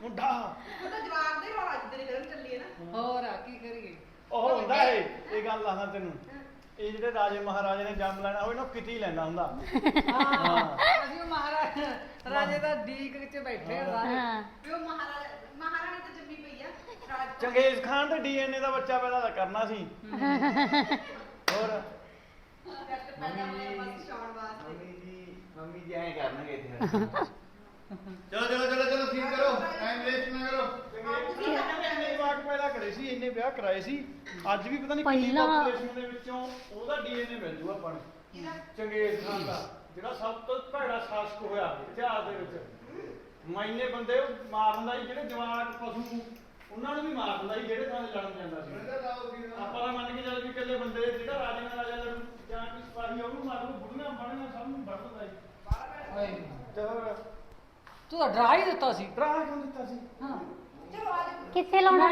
ਮੁੰਡਾ ਪੁੱਤ ਜਵਾਬ ਦੇ ਰੋਲਾ ਜਿੱਦਣੀ ਫਿਲਮ ਚੱਲੀ ਹੈ ਨਾ ਹੋਰ ਆ ਕੀ ਕਰੀਏ? ਉਹ ਹੁੰਦਾ ਏ ਇਹ ਗੱਲ ਦੱਸਦਾ ਤੈਨੂੰ। ਇਹ ਜਿਹੜੇ ਰਾਜੇ ਮਹਾਰਾਜੇ ਨੇ ਜੰਮ ਲੈਣਾ ਹੋਵੇ ਨਾ ਕਿਤੇ ਹੀ ਲੈਂਦਾ ਹੁੰਦਾ। ਅਸੀਂ ਮਹਾਰਾਜ ਰਾਜੇ ਦਾ ਡੀਕ ਵਿੱਚ ਬੈਠੇ ਆ ਹਾਂ। ਵੀ ਉਹ ਮਹਾਰਾਜਾ ਮਹਾਰਾਣੀ ਤਾਂ ਜੰਮੀ ਪਈ ਆ ਰਾਜ ਚੰਗੇਜ਼ ਖਾਨ ਦੇ ਡੀਐਨਏ ਦਾ ਬੱਚਾ ਪੈਦਾ ਤਾਂ ਕਰਨਾ ਸੀ। ਹੋਰ? ਮੰਮੀ ਜੀ ਮੰਮੀ ਜੀ ਐਂ ਕਰਨਗੇ ਇੱਥੇ। ਚਲੋ ਚਲੋ ਚਲੋ ਚਲੋ ਸੀਨ ਕਰੋ ਟਾਈਮ ਵੇਸਟ ਨਾ ਕਰੋ ਇੰਨੇ ਜਵਾਕ ਪੈਦਾ ਇੰਨੇ ਵਿਆਹ ਕਰਾਏ ਸੀ ਅੱਜ ਵੀ ਪਤਾ ਨਹੀਂ ਕਿੰਨੀ ਪਹਿਲਾਂ- ਪਾਪੂਲੇਸ਼ਨ ਦੇ ਵਿੱਚੋਂ ਉਹਦਾ ਡੀਐਨਏ ਮਿਲ ਜੂਗਾ ਆਪਾਂ ਨੂੰ। ਚੰਗੇਜ਼ ਖਾਨ ਦਾ ਜਿਹੜਾ ਸਭ ਤੋਂ ਭੈੜਾ ਸ਼ਾਸਕ ਹੋਇਆ ਇਤਿਹਾਸ ਦੇ ਵਿੱਚ। ਮਾਇਨੇ ਬੰਦੇ ਮਾਰਨ ਦਾ ਜਿਹੜੇ ਜਵਾਕ ਪਸ਼ੂ ਉਹਨਾਂ ਨੂੰ ਵੀ ਮਾਰ ਦਿੰਦਾ ਸੀ ਜਿਹੜੇ ਥਾਂ ਤੇ ਲੜਨ ਜਾਂਦਾ ਸੀ। ਆਪਾਂ ਤਾਂ ਮੰਨ ਕੇ ਚੱਲ ਵੀ ਇਕੱਲੇ ਬੰਦੇ ਜਿਹੜਾ ਰਾਜੇ ਨਾਲ ਰਾਜਾ ਲੜੂ ਜਾਂ ਕੋਈ ਸਿਪਾਹੀ ਉਹਨੂੰ ਮਾਰੂ ਬੁੜੀਆਂ ਬਣੀਆਂ ਸਭ ਨੂੰ ਵੜ ਦਿੰਦਾ ਸੀ। ਤੇ ਹੋਰ ਤੂੰ ਤਾਂ ਡਰਾ ਹੀ ਦਿੱਤਾ ਸੀ। ਡਰਾ ਕਿਉਂ ਦਿੱਤਾ ਸੀ? ਕਿੱਥੇ ਲਾਉਣਾ?